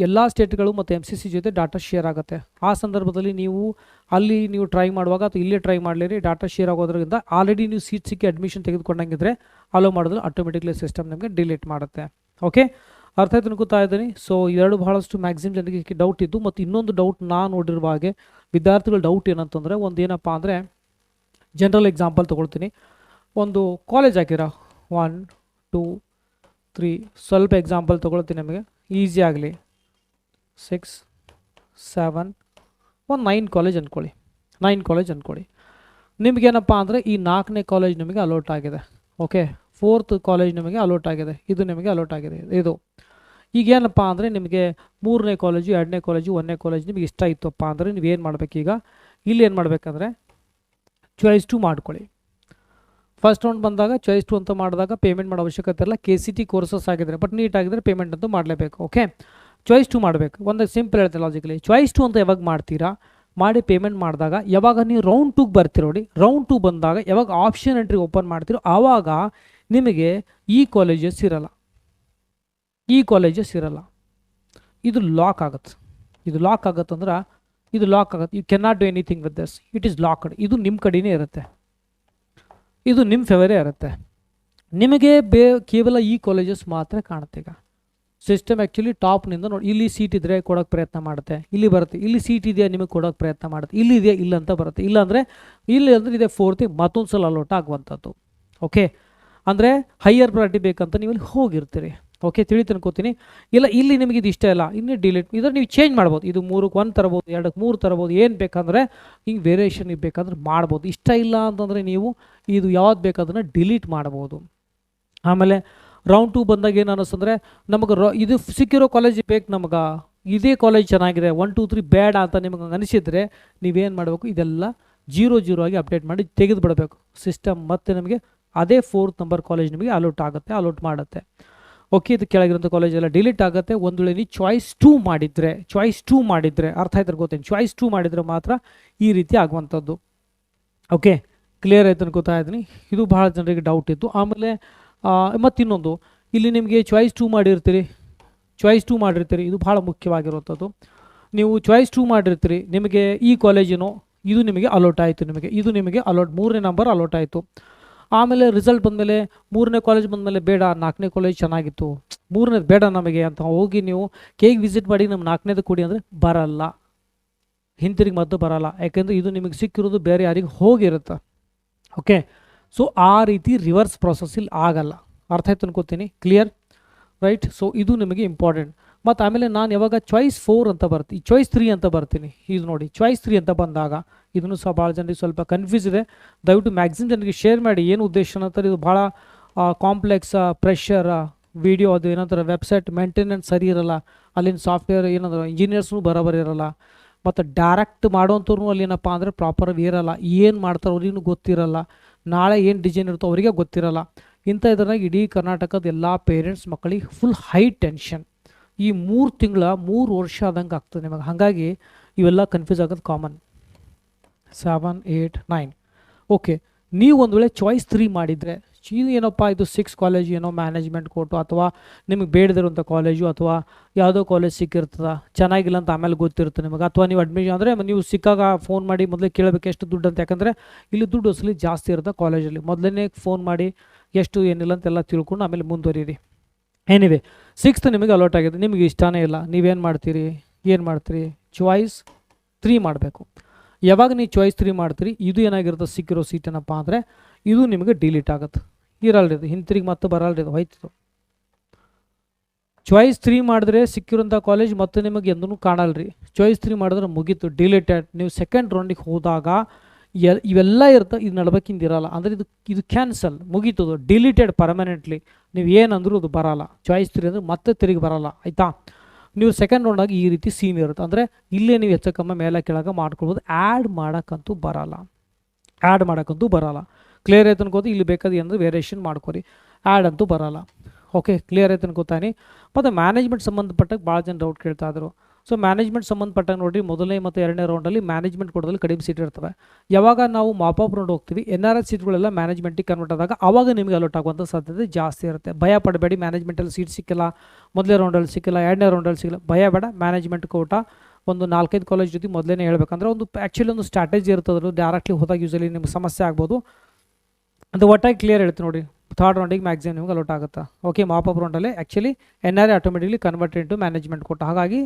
ಎಲ್ಲ ಸ್ಟೇಟ್ಗಳು ಮತ್ತು ಎಂ ಸಿ ಸಿ ಜೊತೆ ಡಾಟಾ ಶೇರ್ ಆಗುತ್ತೆ. ಆ ಸಂದರ್ಭದಲ್ಲಿ ನೀವು ಅಲ್ಲಿ ನೀವು ಟ್ರೈ ಮಾಡುವಾಗ ಅಥವಾ ಇಲ್ಲೇ ಟ್ರೈ ಮಾಡಲಿರಿ, ಡಾಟಾ ಶೇರ್ ಆಗೋದ್ರಿಂದ ಆಲ್ರೆಡಿ ನೀವು ಸೀಟ್ ಸಿಕ್ಕಿ ಅಡ್ಮಿಷನ್ ತೆಗೆದುಕೊಂಡಂಗಿದ್ರೆ ಅಲೋ ಮಾಡಿದ್ರೆ ಆಟೋಮೆಟಿಕ್ಲಿ ಸಿಸ್ಟಮ್ ನಿಮಗೆ ಡಿಲೀಟ್ ಮಾಡುತ್ತೆ. ಓಕೆ? ಅರ್ಥ ಆಯ್ತು ಅನ್ಕೋತಾ ಇದ್ದೀನಿ. ಸೊ ಎರಡು ಬಹಳಷ್ಟು ಮ್ಯಾಕ್ಸಿಮಮ್ ಜನರಿಗೆ ಡೌಟ್ ಇದ್ದು ಮತ್ತು ಇನ್ನೊಂದು ಡೌಟ್ ನಾನು ನೋಡಿರುವ ಹಾಗೆ ವಿದ್ಯಾರ್ಥಿಗಳ ಡೌಟ್ ಏನಂತಂದರೆ ಒಂದು ಏನಪ್ಪ ಅಂದರೆ ಜನರಲ್ ಎಕ್ಸಾಂಪಲ್ ತೊಗೊಳ್ತೀನಿ. ಒಂದು ಕಾಲೇಜ್ ಹಾಕಿರ? ಒನ್, ಟೂ, ತ್ರೀ, ಸ್ವಲ್ಪ ಎಕ್ಸಾಂಪಲ್ ತೊಗೊಳ್ತೀನಿ ನಿಮಗೆ. ಈಸಿ ಆಗಲಿ. ಸಿಕ್ಸ್ ಸೆವೆನ್ ಒಂದು ನೈನ್ ಕಾಲೇಜ್ ಅಂದ್ಕೊಳ್ಳಿ ನೈನ್ ಕಾಲೇಜ್ ಅಂದ್ಕೊಳ್ಳಿ ನಿಮಗೇನಪ್ಪ ಅಂದರೆ ಈ ನಾಲ್ಕನೇ ಕಾಲೇಜ್ ನಿಮಗೆ ಅಲೋಟ್ ಆಗಿದೆ. ಓಕೆ ಫೋರ್ತ್ ಕಾಲೇಜ್ ನಿಮಗೆ ಅಲೋಟ್ ಆಗಿದೆ. ಇದು ನಿಮಗೆ ಅಲೋಟ್ ಆಗಿದೆ. ಇದು. ಈಗೇನಪ್ಪ ಅಂದರೆ ನಿಮಗೆ ಮೂರನೇ ಕಾಲೇಜು ಎರಡನೇ ಕಾಲೇಜು ಒಂದನೇ ಕಾಲೇಜ್ ನಿಮಗೆ ಇಷ್ಟ ಇತ್ತಪ್ಪ ಅಂದರೆ ನೀವೇನು ಮಾಡಬೇಕೀಗ ಇಲ್ಲಿ ಏನು ಮಾಡಬೇಕಂದ್ರೆ ಚಾಯ್ಸ್ ಟು ಮಾಡ್ಕೊಳ್ಳಿ. ಫಸ್ಟ್ ರೌಂಡ್ ಬಂದಾಗ ಚಾಯ್ಸ್ ಟು ಅಂತ ಮಾಡಿದಾಗ ಪೇಮೆಂಟ್ ಮಾಡೋ ಅವಶ್ಯಕತೆ ಇಲ್ಲ. ಕೆ ಸಿ ಟಿ ಕೋರ್ಸಸ್ ಆಗಿದ್ರೆ ಬಟ್ ನೀಟ್ ಪೇಮೆಂಟ್ ಅಂತೂ ಮಾಡಲೇಬೇಕು. ಓಕೆ ಚಾಯ್ಸ್ ಟು ಮಾಡಬೇಕು. ಒಂದು ಸಿಂಪಲ್ ಹೇಳ್ತೀನಿ ಲಾಜಿಕಲಿ ಚಾಯ್ಸ್ ಟು ಅಂತ ಯಾವಾಗ ಮಾಡ್ತೀರಾ? ಮಾಡಿ ಪೇಮೆಂಟ್ ಮಾಡಿದಾಗ ಯಾವಾಗ ನೀವು ರೌಂಡ್ ಟೂಗೆ ಬರ್ತೀರ ನೋಡಿ. ರೌಂಡ್ ಟು ಬಂದಾಗ ಯಾವಾಗ ಆಪ್ಷನ್ ಎಂಟ್ರಿ ಓಪನ್ ಮಾಡ್ತೀರೋ ಆವಾಗ ನಿಮಗೆ ಈ ಕಾಲೇಜಸ್ ಇರಲ್ಲ. ಈ ಕಾಲೇಜಸ್ ಇರಲ್ಲ. ಇದು ಲಾಕ್ ಆಗುತ್ತೆ. ಇದು ಲಾಕ್ ಆಗುತ್ತಂದ್ರೆ ಇದು ಲಾಕ್ ಆಗುತ್ತೆ. You can not do anything with this it is locked ಇದು ನಿಮ್ಮ ಕಡೆಯೇ ಇರುತ್ತೆ. ಇದು ನಿಮ್ಮ ಫೇವರೇ ಇರುತ್ತೆ. ನಿಮಗೆ ಬೇ ಕೇವಲ ಈ ಕಾಲೇಜಸ್ ಮಾತ್ರ ಕಾಣುತ್ತೆ ಈಗ. ಸಿಸ್ಟಮ್ ಆ್ಯಕ್ಚುಲಿ ಟಾಪ್ನಿಂದ ನೋಡಿ, ಇಲ್ಲಿ ಸೀಟ್ ಇದ್ದರೆ ಕೊಡೋಕ್ಕೆ ಪ್ರಯತ್ನ ಮಾಡುತ್ತೆ, ಇಲ್ಲಿ ಬರುತ್ತೆ, ಇಲ್ಲಿ ಸೀಟ್ ಇದೆಯಾ ನಿಮಗೆ ಕೊಡೋಕ್ಕೆ ಪ್ರಯತ್ನ ಮಾಡುತ್ತೆ, ಇಲ್ಲಿ ಇದೆಯಾ ಇಲ್ಲ ಅಂತ ಬರುತ್ತೆ, ಇಲ್ಲ ಅಂದರೆ, ಇಲ್ಲಿ ಅಂದರೆ ಇದೆ ಫೋರ್ತಿ ಮತ್ತೊಂದು ಸಲ ಅಲೋಟ್ ಆಗುವಂಥದ್ದು ಓಕೆ ಅಂದರೆ ಹೈಯರ್ ಪ್ರಯಾರಿಟಿ ಬೇಕಂತ ನೀವು ಇಲ್ಲಿ ಹೋಗಿರ್ತೀರಿ ಓಕೆ ತಿಳಿ ತಿನ್ಕೋತೀನಿ. ಇಲ್ಲ, ಇಲ್ಲಿ ನಿಮಗೆ ಇದು ಇಷ್ಟ ಇಲ್ಲ, ಇನ್ನೂ ಡಿಲೀಟ್ ಇದ್ರೆ ನೀವು ಚೇಂಜ್ ಮಾಡ್ಬೋದು, ಇದು ಮೂರಕ್ಕೆ ಒಂದು ತರ್ಬೋದು, ಎರಡಕ್ಕೆ ಮೂರು ತರ್ಬೋದು, ಏನು ಬೇಕಂದರೆ ಹಿಂಗೆ ವೇರಿಯೇಷನ್ ಬೇಕಂದ್ರೆ ಮಾಡ್ಬೋದು, ಇಷ್ಟ ಇಲ್ಲ ಅಂತಂದರೆ ನೀವು ಇದು ಯಾವ್ದು ಬೇಕಾದ್ರೆ ಡಿಲೀಟ್ ಮಾಡ್ಬೋದು. ಆಮೇಲೆ ರೌಂಡ್ ಟೂ ಬಂದಾಗ ಏನು ಅನ್ನಿಸ್ತಂದ್ರೆ ನಮಗೆ ಇದು ಸಿಕ್ಕಿರೋ ಕಾಲೇಜ್ ಬೇಕು ನಮಗೆ. ಇದೇ ಕಾಲೇಜ್ ಚೆನ್ನಾಗಿದೆ ಒನ್ ಟು ತ್ರೀ ಬೇಡ ಅಂತ ನಿಮಗೆ ಅನಿಸಿದರೆ ನೀವೇನು ಮಾಡಬೇಕು? ಇದೆಲ್ಲ ಜೀರೋ ಜೀರೋ ಆಗಿ ಅಪ್ಡೇಟ್ ಮಾಡಿ ತೆಗೆದು ಬಿಡಬೇಕು ಸಿಸ್ಟಮ್ ಮತ್ತೆ ನಮಗೆ ಅದೇ ಫೋರ್ತ್ ನಂಬರ್ ಕಾಲೇಜ್ ನಿಮಗೆ ಅಲೋಟ್ ಆಗುತ್ತೆ ಅಲೋಟ್ ಮಾಡುತ್ತೆ. ಓಕೆ ಇದು ಕೆಳಗಿರೋಂಥ ಕಾಲೇಜ್ ಎಲ್ಲ ಡಿಲೀಟ್ ಆಗುತ್ತೆ. ಒಂದು ವೇಳೆ ನೀವು ಚಾಯ್ಸ್ ಟೂ ಮಾಡಿದರೆ ಚಾಯ್ಸ್ ಟೂ ಮಾಡಿದರೆ, ಅರ್ಥ ಆಯ್ತಾರೆ ಗೊತ್ತೇನು? ಚಾಯ್ಸ್ ಟೂ ಮಾಡಿದರೆ ಮಾತ್ರ ಈ ರೀತಿ ಆಗುವಂಥದ್ದು. ಓಕೆ ಕ್ಲಿಯರ್ ಆಯ್ತು ಅನ್ಕೋತಾ ಇದ್ದೀನಿ ಇದು ಭಾಳ ಜನರಿಗೆ ಡೌಟ್ ಇತ್ತು. ಆಮೇಲೆ ಮತ್ತು ಇನ್ನೊಂದು ಇಲ್ಲಿ ನಿಮಗೆ ಚಾಯ್ಸ್ ಟೂ ಮಾಡಿರ್ತೀರಿ. ಚಾಯ್ಸ್ ಟೂ ಮಾಡಿರ್ತೀರಿ. ಇದು ಭಾಳ ಮುಖ್ಯವಾಗಿರುವಂಥದ್ದು. ನೀವು ಚಾಯ್ಸ್ ಟೂ ಮಾಡಿರ್ತೀರಿ. ನಿಮಗೆ ಈ ಕಾಲೇಜಿನೋ ಇದು ನಿಮಗೆ ಅಲೋಟ್ ಆಯಿತು ನಿಮಗೆ. ಇದು ನಿಮಗೆ ಅಲೋಟ್ ಮೂರನೇ ನಂಬರ್ ಅಲೋಟ್ ಆಯಿತು. ಆಮೇಲೆ ರಿಸಲ್ಟ್ ಬಂದಮೇಲೆ ಮೂರನೇ ಕಾಲೇಜ್ ಬಂದಮೇಲೆ ಬೇಡ, ನಾಲ್ಕನೇ ಕಾಲೇಜ್ ಚೆನ್ನಾಗಿತ್ತು. ಮೂರನೇದು ಬೇಡ ನಮಗೆ ಅಂತ ಹೋಗಿ ನೀವು ಕೇಗ್ ವಿಸಿಟ್ ಮಾಡಿ ನಮ್ಮ ನಾಲ್ಕನೇದು ಕೊಡಿ ಅಂದರೆ ಬರಲ್ಲ. ಹಿಂತಿರುಗಿ ಮದ್ದು ಬರಲ್ಲ. ಯಾಕೆಂದರೆ ಇದು ನಿಮಗೆ ಸಿಕ್ಕಿರೋದು ಬೇರೆ ಯಾರಿಗೆ ಹೋಗಿರುತ್ತೆ. ಓಕೆ ಸೊ ಆ ರೀತಿ ರಿವರ್ಸ್ ಪ್ರೊಸೆಸ್ ಇಲ್ಲಿ ಆಗಲ್ಲ. ಅರ್ಥ ಆಯ್ತು ಅನ್ಕೋತೀನಿ ಕ್ಲಿಯರ್ ರೈಟ್ ಸೊ ಇದು ನಿಮಗೆ ಇಂಪಾರ್ಟೆಂಟ್ ಮತ್ತು ಆಮೇಲೆ ನಾನು ಯಾವಾಗ ಚಾಯ್ಸ್ ಫೋರ್ ಅಂತ ಬರ್ತೀನಿ ಚಾಯ್ಸ್ ತ್ರೀ ಅಂತ ಬರ್ತೀನಿ. ಇದು ನೋಡಿ ಚಾಯ್ಸ್ ತ್ರೀ ಅಂತ ಬಂದಾಗ ಇದನ್ನು ಸಹ ಭಾಳ ಜನರಿಗೆ ಸ್ವಲ್ಪ ಕನ್ಫ್ಯೂಸ್ ಇದೆ. ದಯವಿಟ್ಟು ಮ್ಯಾಗ್ಝಿನ್ ಜನರಿಗೆ ಶೇರ್ ಮಾಡಿ, ಏನು ಉದ್ದೇಶ ಅಂತಾರೆ ಇದು ಭಾಳ ಕಾಂಪ್ಲೆಕ್ಸ್ ಪ್ರೆಷರ್ ವಿಡಿಯೋ ಅದು ಏನಂತಾರೆ ವೆಬ್ಸೈಟ್ ಮೇಂಟೆನೆನ್ಸ್ ಸರಿ ಇರಲ್ಲ, ಅಲ್ಲಿನ ಸಾಫ್ಟ್ವೇರ್ ಏನಂದ್ರೆ ಇಂಜಿನಿಯರ್ಸ್ನು ಬರೋಬರಿ ಇರಲ್ಲ. ಮತ್ತು ಡೈರೆಕ್ಟ್ ಮಾಡೋವಂಥವ್ರು ಅಲ್ಲಿ ಏನಪ್ಪ ಅಂದರೆ ಪ್ರಾಪರ್ ಇರಲ್ಲ ಏನು ಮಾಡ್ತಾರೆ ಅವ್ರಿಗೂ ಗೊತ್ತಿರಲ್ಲ. ನಾಳೆ ಏನು ಡಿಸೈನ್ ಇರುತ್ತೋ ಅವರಿಗೆ ಗೊತ್ತಿರಲ್ಲ. ಇಂಥ ಇದ್ರಾಗ ಇಡೀ ಕರ್ನಾಟಕದ ಎಲ್ಲ ಪೇರೆಂಟ್ಸ್ ಮಕ್ಕಳಿಗೆ ಫುಲ್ ಹೈ ಟೆನ್ಷನ್ ಈ ಮೂರು ತಿಂಗಳ, ಮೂರು ವರ್ಷ ಆದಂಗೆ ಆಗ್ತದೆ ನಿಮಗೆ. ಹಾಗಾಗಿ ಇವೆಲ್ಲ ಕನ್ಫ್ಯೂಸ್ ಆಗೋದು common seven eight nine okay ನೀವು ಒಂದು ವೇಳೆ ಚಾಯ್ಸ್ ತ್ರೀ ಮಾಡಿದರೆ ಇದು ಏನಪ್ಪ, ಇದು ಸಿಕ್ಸ್ ಕಾಲೇಜ್ ಏನೋ ಮ್ಯಾನೇಜ್ಮೆಂಟ್ ಕೋರ್ಟು ಅಥವಾ ನಿಮಗೆ ಬೇಡದಿರುವಂಥ ಕಾಲೇಜು ಅಥವಾ ಯಾವುದೋ ಕಾಲೇಜ್ ಸಿಕ್ಕಿರ್ತದ, ಚೆನ್ನಾಗಿಲ್ಲ ಅಂತ ಆಮೇಲೆ ಗೊತ್ತಿರುತ್ತೆ ನಿಮಗೆ. ಅಥವಾ ನೀವು ಅಡ್ಮಿಷನ್ ಅಂದರೆ ನೀವು ಸಿಕ್ಕಾಗ ಫೋನ್ ಮಾಡಿ ಮೊದಲೇ ಕೇಳಬೇಕು ಎಷ್ಟು ದುಡ್ಡು ಅಂತ. ಯಾಕಂದರೆ ಇಲ್ಲಿ ದುಡ್ಡು ಅಸಲಿ ಜಾಸ್ತಿ ಇರುತ್ತೆ ಕಾಲೇಜಲ್ಲಿ ಮೊದಲನೇ ಫೋನ್ ಮಾಡಿ ಎಷ್ಟು ಏನಿಲ್ಲ ಅಂತೆಲ್ಲ ತಿಳ್ಕೊಂಡು ಆಮೇಲೆ ಮುಂದುವರಿಯಿರಿ. ಎನಿವೆ ಸಿಕ್ಸ್ತ್ ನಿಮಗೆ ಅಲೋಟ್ ಆಗಿದೆ. ನಿಮಗೆ ಇಷ್ಟನೇ ಇಲ್ಲ. ನೀವೇನು ಮಾಡ್ತೀರಿ? ಏನು ಮಾಡ್ತೀರಿ? ಚಾಯ್ಸ್ ತ್ರೀ ಮಾಡಬೇಕು. ಯಾವಾಗ ನೀವು ಚಾಯ್ಸ್ ತ್ರೀ ಮಾಡ್ತೀರಿ, ಇದು ಏನಾಗಿರುತ್ತೆ, ಸಿಕ್ಕಿರೋ ಸೀಟ್ ಏನಪ್ಪ ಅಂದರೆ, ಇದು ನಿಮಗೆ ಡಿಲೀಟ್ ಆಗುತ್ತೆ. ಇರಲ್ರಿ ಇದು ಹಿಂತಿರುಗಿ ಮತ್ತೆ ಬರಲ್ರಿ ಇದು ಹೋಯ್ತು ಚಾಯ್ಸ್ ತ್ರೀ ಮಾಡಿದ್ರೆ ಸಿಕ್ಕಿರೋಂಥ ಕಾಲೇಜ್ ಮತ್ತೆ ನಿಮಗೆ ಎಂದೂ ಕಾಣಲ್ರಿ. ಚಾಯ್ಸ್ ತ್ರೀ ಮಾಡಿದ್ರೆ ಮುಗೀತು ಡಿಲೀಟೆಡ್ ನೀವು ಸೆಕೆಂಡ್ ರೌಂಡಿಗೆ ಹೋದಾಗ ಇವೆಲ್ಲ ಇರ್ತ, ಇದು ನಡ್ಬೇಕಿಂದ ಇರಲ್ಲ. ಅಂದರೆ ಇದು ಇದು ಕ್ಯಾನ್ಸಲ್ ಮುಗೀತದು ಡಿಲೀಟೆಡ್ ಪರ್ಮನೆಂಟ್ಲಿ ನೀವು ಏನಂದ್ರೂ ಅದು ಬರಲ್ಲ. ಚಾಯ್ಸ್ ತ್ರೀ ಅಂದರೆ ಮತ್ತೆ ತಿರುಗಿ ಬರಲ್ಲ, ಆಯಿತಾ? ನೀವು ಸೆಕೆಂಡ್ ರೌಂಡಾಗಿ ಈ ರೀತಿ ಸೀನ್ ಇರುತ್ತೆ. ಅಂದರೆ ಇಲ್ಲೇ ನೀವು ಹೆಚ್ಚು ಕಮ್ಮಿ ಮೇಲೆ ಕೆಳಗೆ ಮಾಡ್ಕೊಳ್ಬೋದು. ಆ್ಯಡ್ ಮಾಡೋಕ್ಕಂತೂ ಬರಲ್ಲ. ಆ್ಯಡ್ ಮಾಡೋಕ್ಕಂತೂ ಬರಲ್ಲ. ಕ್ಲಿಯರ್ ಆಯ್ತು ಅನ್ಕೋದು ಇಲ್ಲಿ ಬೇಕಾದ ಏನಾದರೂ ವೇರಿಯೇಷನ್ ಮಾಡ್ಕೊರಿ. ಆ್ಯಡ್ ಅಂತೂ ಬರಲ್ಲ. ಓಕೆ ಕ್ಲಿಯರ್ ಆಯ್ತು ಅನ್ಕೋತಾನೆ. ಮತ್ತು ಮ್ಯಾನೇಜ್ಮೆಂಟ್ ಸಂಬಂಧಪಟ್ಟಾಗ ಭಾಳ ಜನ ಡೌಟ್ ಕೇಳ್ತಾ ಇದ್ರು. ಸೊ ಮ್ಯಾನೇಜ್ಮೆಂಟ್ ಸಂಬಂಧಪಟ್ಟ ನೋಡಿರಿ, ಮೊದಲನೇ ಮತ್ತು ಎರಡನೇ ರೌಂಡಲ್ಲಿ ಮ್ಯಾನೇಜ್ಮೆಂಟ್ ಕೊಡೋದಲ್ಲಿ ಕಡಿಮೆ ಸೀಟ್ ಇರ್ತವೆ. ಯಾವಾಗ ನಾವು ಮಾಪಾಪ್ ರೌಂಡ್ ಹೋಗ್ತೀವಿ ಎನ್ ಆರ್ ಎಸ್ ಸೀಟ್ಗಳೆಲ್ಲ ಮ್ಯಾನೇಜ್ಮೆಂಟಿಗೆ ಕನ್ವರ್ಟ್ ಆದಾಗ ಆವಾಗ ನಿಮಗೆ ಅಲೋಟ್ ಆಗುವಂಥ ಸಾಧ್ಯತೆ ಜಾಸ್ತಿ ಇರುತ್ತೆ. ಭಯ ಪಡಬೇಡಿ ಮ್ಯಾನೇಜ್ಮೆಂಟಲ್ಲಿ ಸೀಟ್ ಸಿಕ್ಕಿಲ್ಲ ಮೊದಲನೇ ರೌಂಡಲ್ಲಿ ಸಿಕ್ಕಿಲ್ಲ, ಎರಡನೇ ರೌಂಡಲ್ಲಿ ಸಿಕ್ಕಿಲ್ಲ, ಭಯ ಬೇಡ ಮ್ಯಾನೇಜ್ಮೆಂಟ್ ಕೋಟ ಒಂದು ನಾಲ್ಕೈದು ಕಾಲೇಜ್ ಜೊತೆ ಮೊದಲೇ ಹೇಳ್ಬೇಕಂದ್ರೆ ಒಂದು ಆ್ಯಕ್ಚುಲಿ ಒಂದು ಸ್ಟ್ರಾಟಜಿ ಇರ್ತದ್ರು ಡೈರೆಕ್ಟ್ಲಿ ಹೋದಾಗ ಯೂಸಲಿ ನಿಮ್ಗೆ ಸಮಸ್ಯೆ ಆಗ್ಬೋದು. ಅದು ಒಟ್ಟಾಗಿ ಕ್ಲಿಯರ್ ಹೇಳ್ತೀನಿ ನೋಡಿ ಥರ್ಡ್ ರೌಂಡಿಗೆ ಮ್ಯಾಕ್ಸಿಮಮ್ ನಿಮ್ಗೆ ಅಲೋಟ್ ಆಗುತ್ತೆ. Okay mop up ರೌಂಡಲ್ಲಿ actually N R automatically convert into management ಕೊಟ್ಟ ಹಾಗಾಗಿ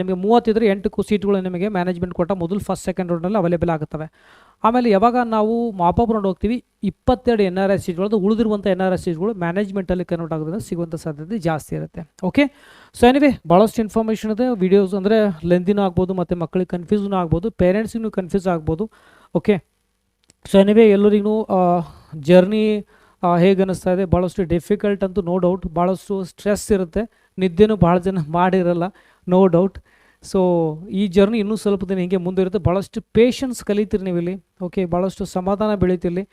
ನಿಮಗೆ ಮೂವತ್ತಿದ್ರೆ ಎಂಟು ಸೀಟ್ಗಳು ನಿಮಗೆ ಮ್ಯಾನೇಜ್ಮೆಂಟ್ ಕೊಟ್ಟ ಮೊದಲು ಫಸ್ಟ್ ಸೆಕೆಂಡ್ ರೌಂಡಲ್ಲಿ ಅವೈಲೇಬಲ್ ಆಗುತ್ತವೆ. ಆಮೇಲೆ ಯಾವಾಗ ನಾವು ಮಾಪಪ್ ರೌಂಡ್ ಹೋಗ್ತೀವಿ, ಇಪ್ಪತ್ತೆರಡು ಎನ್ ಆರ್ ಎಸ್ ಸೀಟ್ಗಳು ಉಳಿದಿರುವಂಥ ಎನ್ ಆರ್ ಎಸ್ ಸೀಟ್ಗಳು ಮ್ಯಾನೇಜ್ಮೆಂಟಲ್ಲಿ ಕನ್ವರ್ಟ್ ಆಗೋದ್ರಿಂದ ಸಿಗುವಂಥ ಸಾಧ್ಯತೆ ಜಾಸ್ತಿ ಇರುತ್ತೆ. ಓಕೆ ಸೊ ಎನಿವೆ ಭಾಳಷ್ಟು ಇನ್ಫಾರ್ಮೇಷನ್ ಇದೆ. ವೀಡಿಯೋಸ್ ಅಂದರೆ ಲೆಂದಿನೂ ಆಗ್ಬೋದು, ಮತ್ತು ಮಕ್ಕಳಿಗೆ ಕನ್ಫ್ಯೂಸ್ನೂ ಆಗ್ಬೋದು ಪೇರೆಂಟ್ಸಿಗೂ ಕನ್ಫ್ಯೂಸ್ ಆಗ್ಬೋದು. ಓಕೆ ಸೊ ಎನಿವೆ ಎಲ್ಲರಿಗೂ ಜರ್ನಿ ಹೇಗೆ ಅನ್ನಿಸ್ತಾ ಇದೆ? ಭಾಳಷ್ಟು ಡಿಫಿಕಲ್ಟ್ ಅಂತೂ ನೋ ಡೌಟ್ ಭಾಳಷ್ಟು ಸ್ಟ್ರೆಸ್ ಇರುತ್ತೆ. ನಿದ್ದೆನೂ ಭಾಳ ಜನ ಮಾಡಿರಲ್ಲ. ನೋ ಡೌಟ್ ಸೊ ಈ ಜರ್ನಿ ಇನ್ನೂ ಸ್ವಲ್ಪ ದಿನ ಹಿಂಗೆ ಮುಂದುವರಿರುತ್ತೆ ಭಾಳಷ್ಟು ಪೇಷನ್ಸ್ ಕಲಿತೀರಿ ನೀವು ಇಲ್ಲಿ ಓಕೆ ಭಾಳಷ್ಟು ಸಮಾಧಾನ ಬೆಳೀತಿಲ್ಲಿ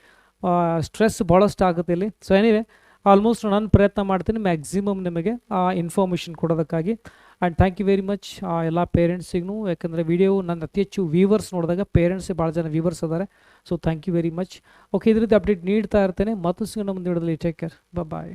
ಸ್ಟ್ರೆಸ್ ಭಾಳಷ್ಟು ಆಗುತ್ತೆ ಇಲ್ಲಿ. ಸೊ ಏನಿವೆ ಆಲ್ಮೋಸ್ಟ್ ನಾನು ಪ್ರಯತ್ನ ಮಾಡ್ತೀನಿ ಮ್ಯಾಕ್ಸಿಮಮ್ ನಿಮಗೆ ಆ information ಕೊಡೋದಕ್ಕಾಗಿ. And thank you very much ಎಲ್ಲ ಪೇರೆಂಟ್ಸಿಗೂ ಯಾಕಂದರೆ ವಿಡಿಯೋ ನನ್ನ ಅತಿ ಹೆಚ್ಚು ವ್ಯೂವರ್ಸ್ ನೋಡಿದಾಗ ಪೇರೆಂಟ್ಸೇ ಭಾಳ ಜನ ವ್ಯೂವರ್ಸ್ ಅದಾರೆ so thank you very much okay ಇದ್ರದ್ದು ಅಪ್ಡೇಟ್ ನೀಡ್ತಾ ಇರ್ತೇನೆ. ಮತ್ತು ಸಿಗೋಣ ಮುಂದೆ ಟೇಕ್ ಕೇರ್ ಬಾಯ್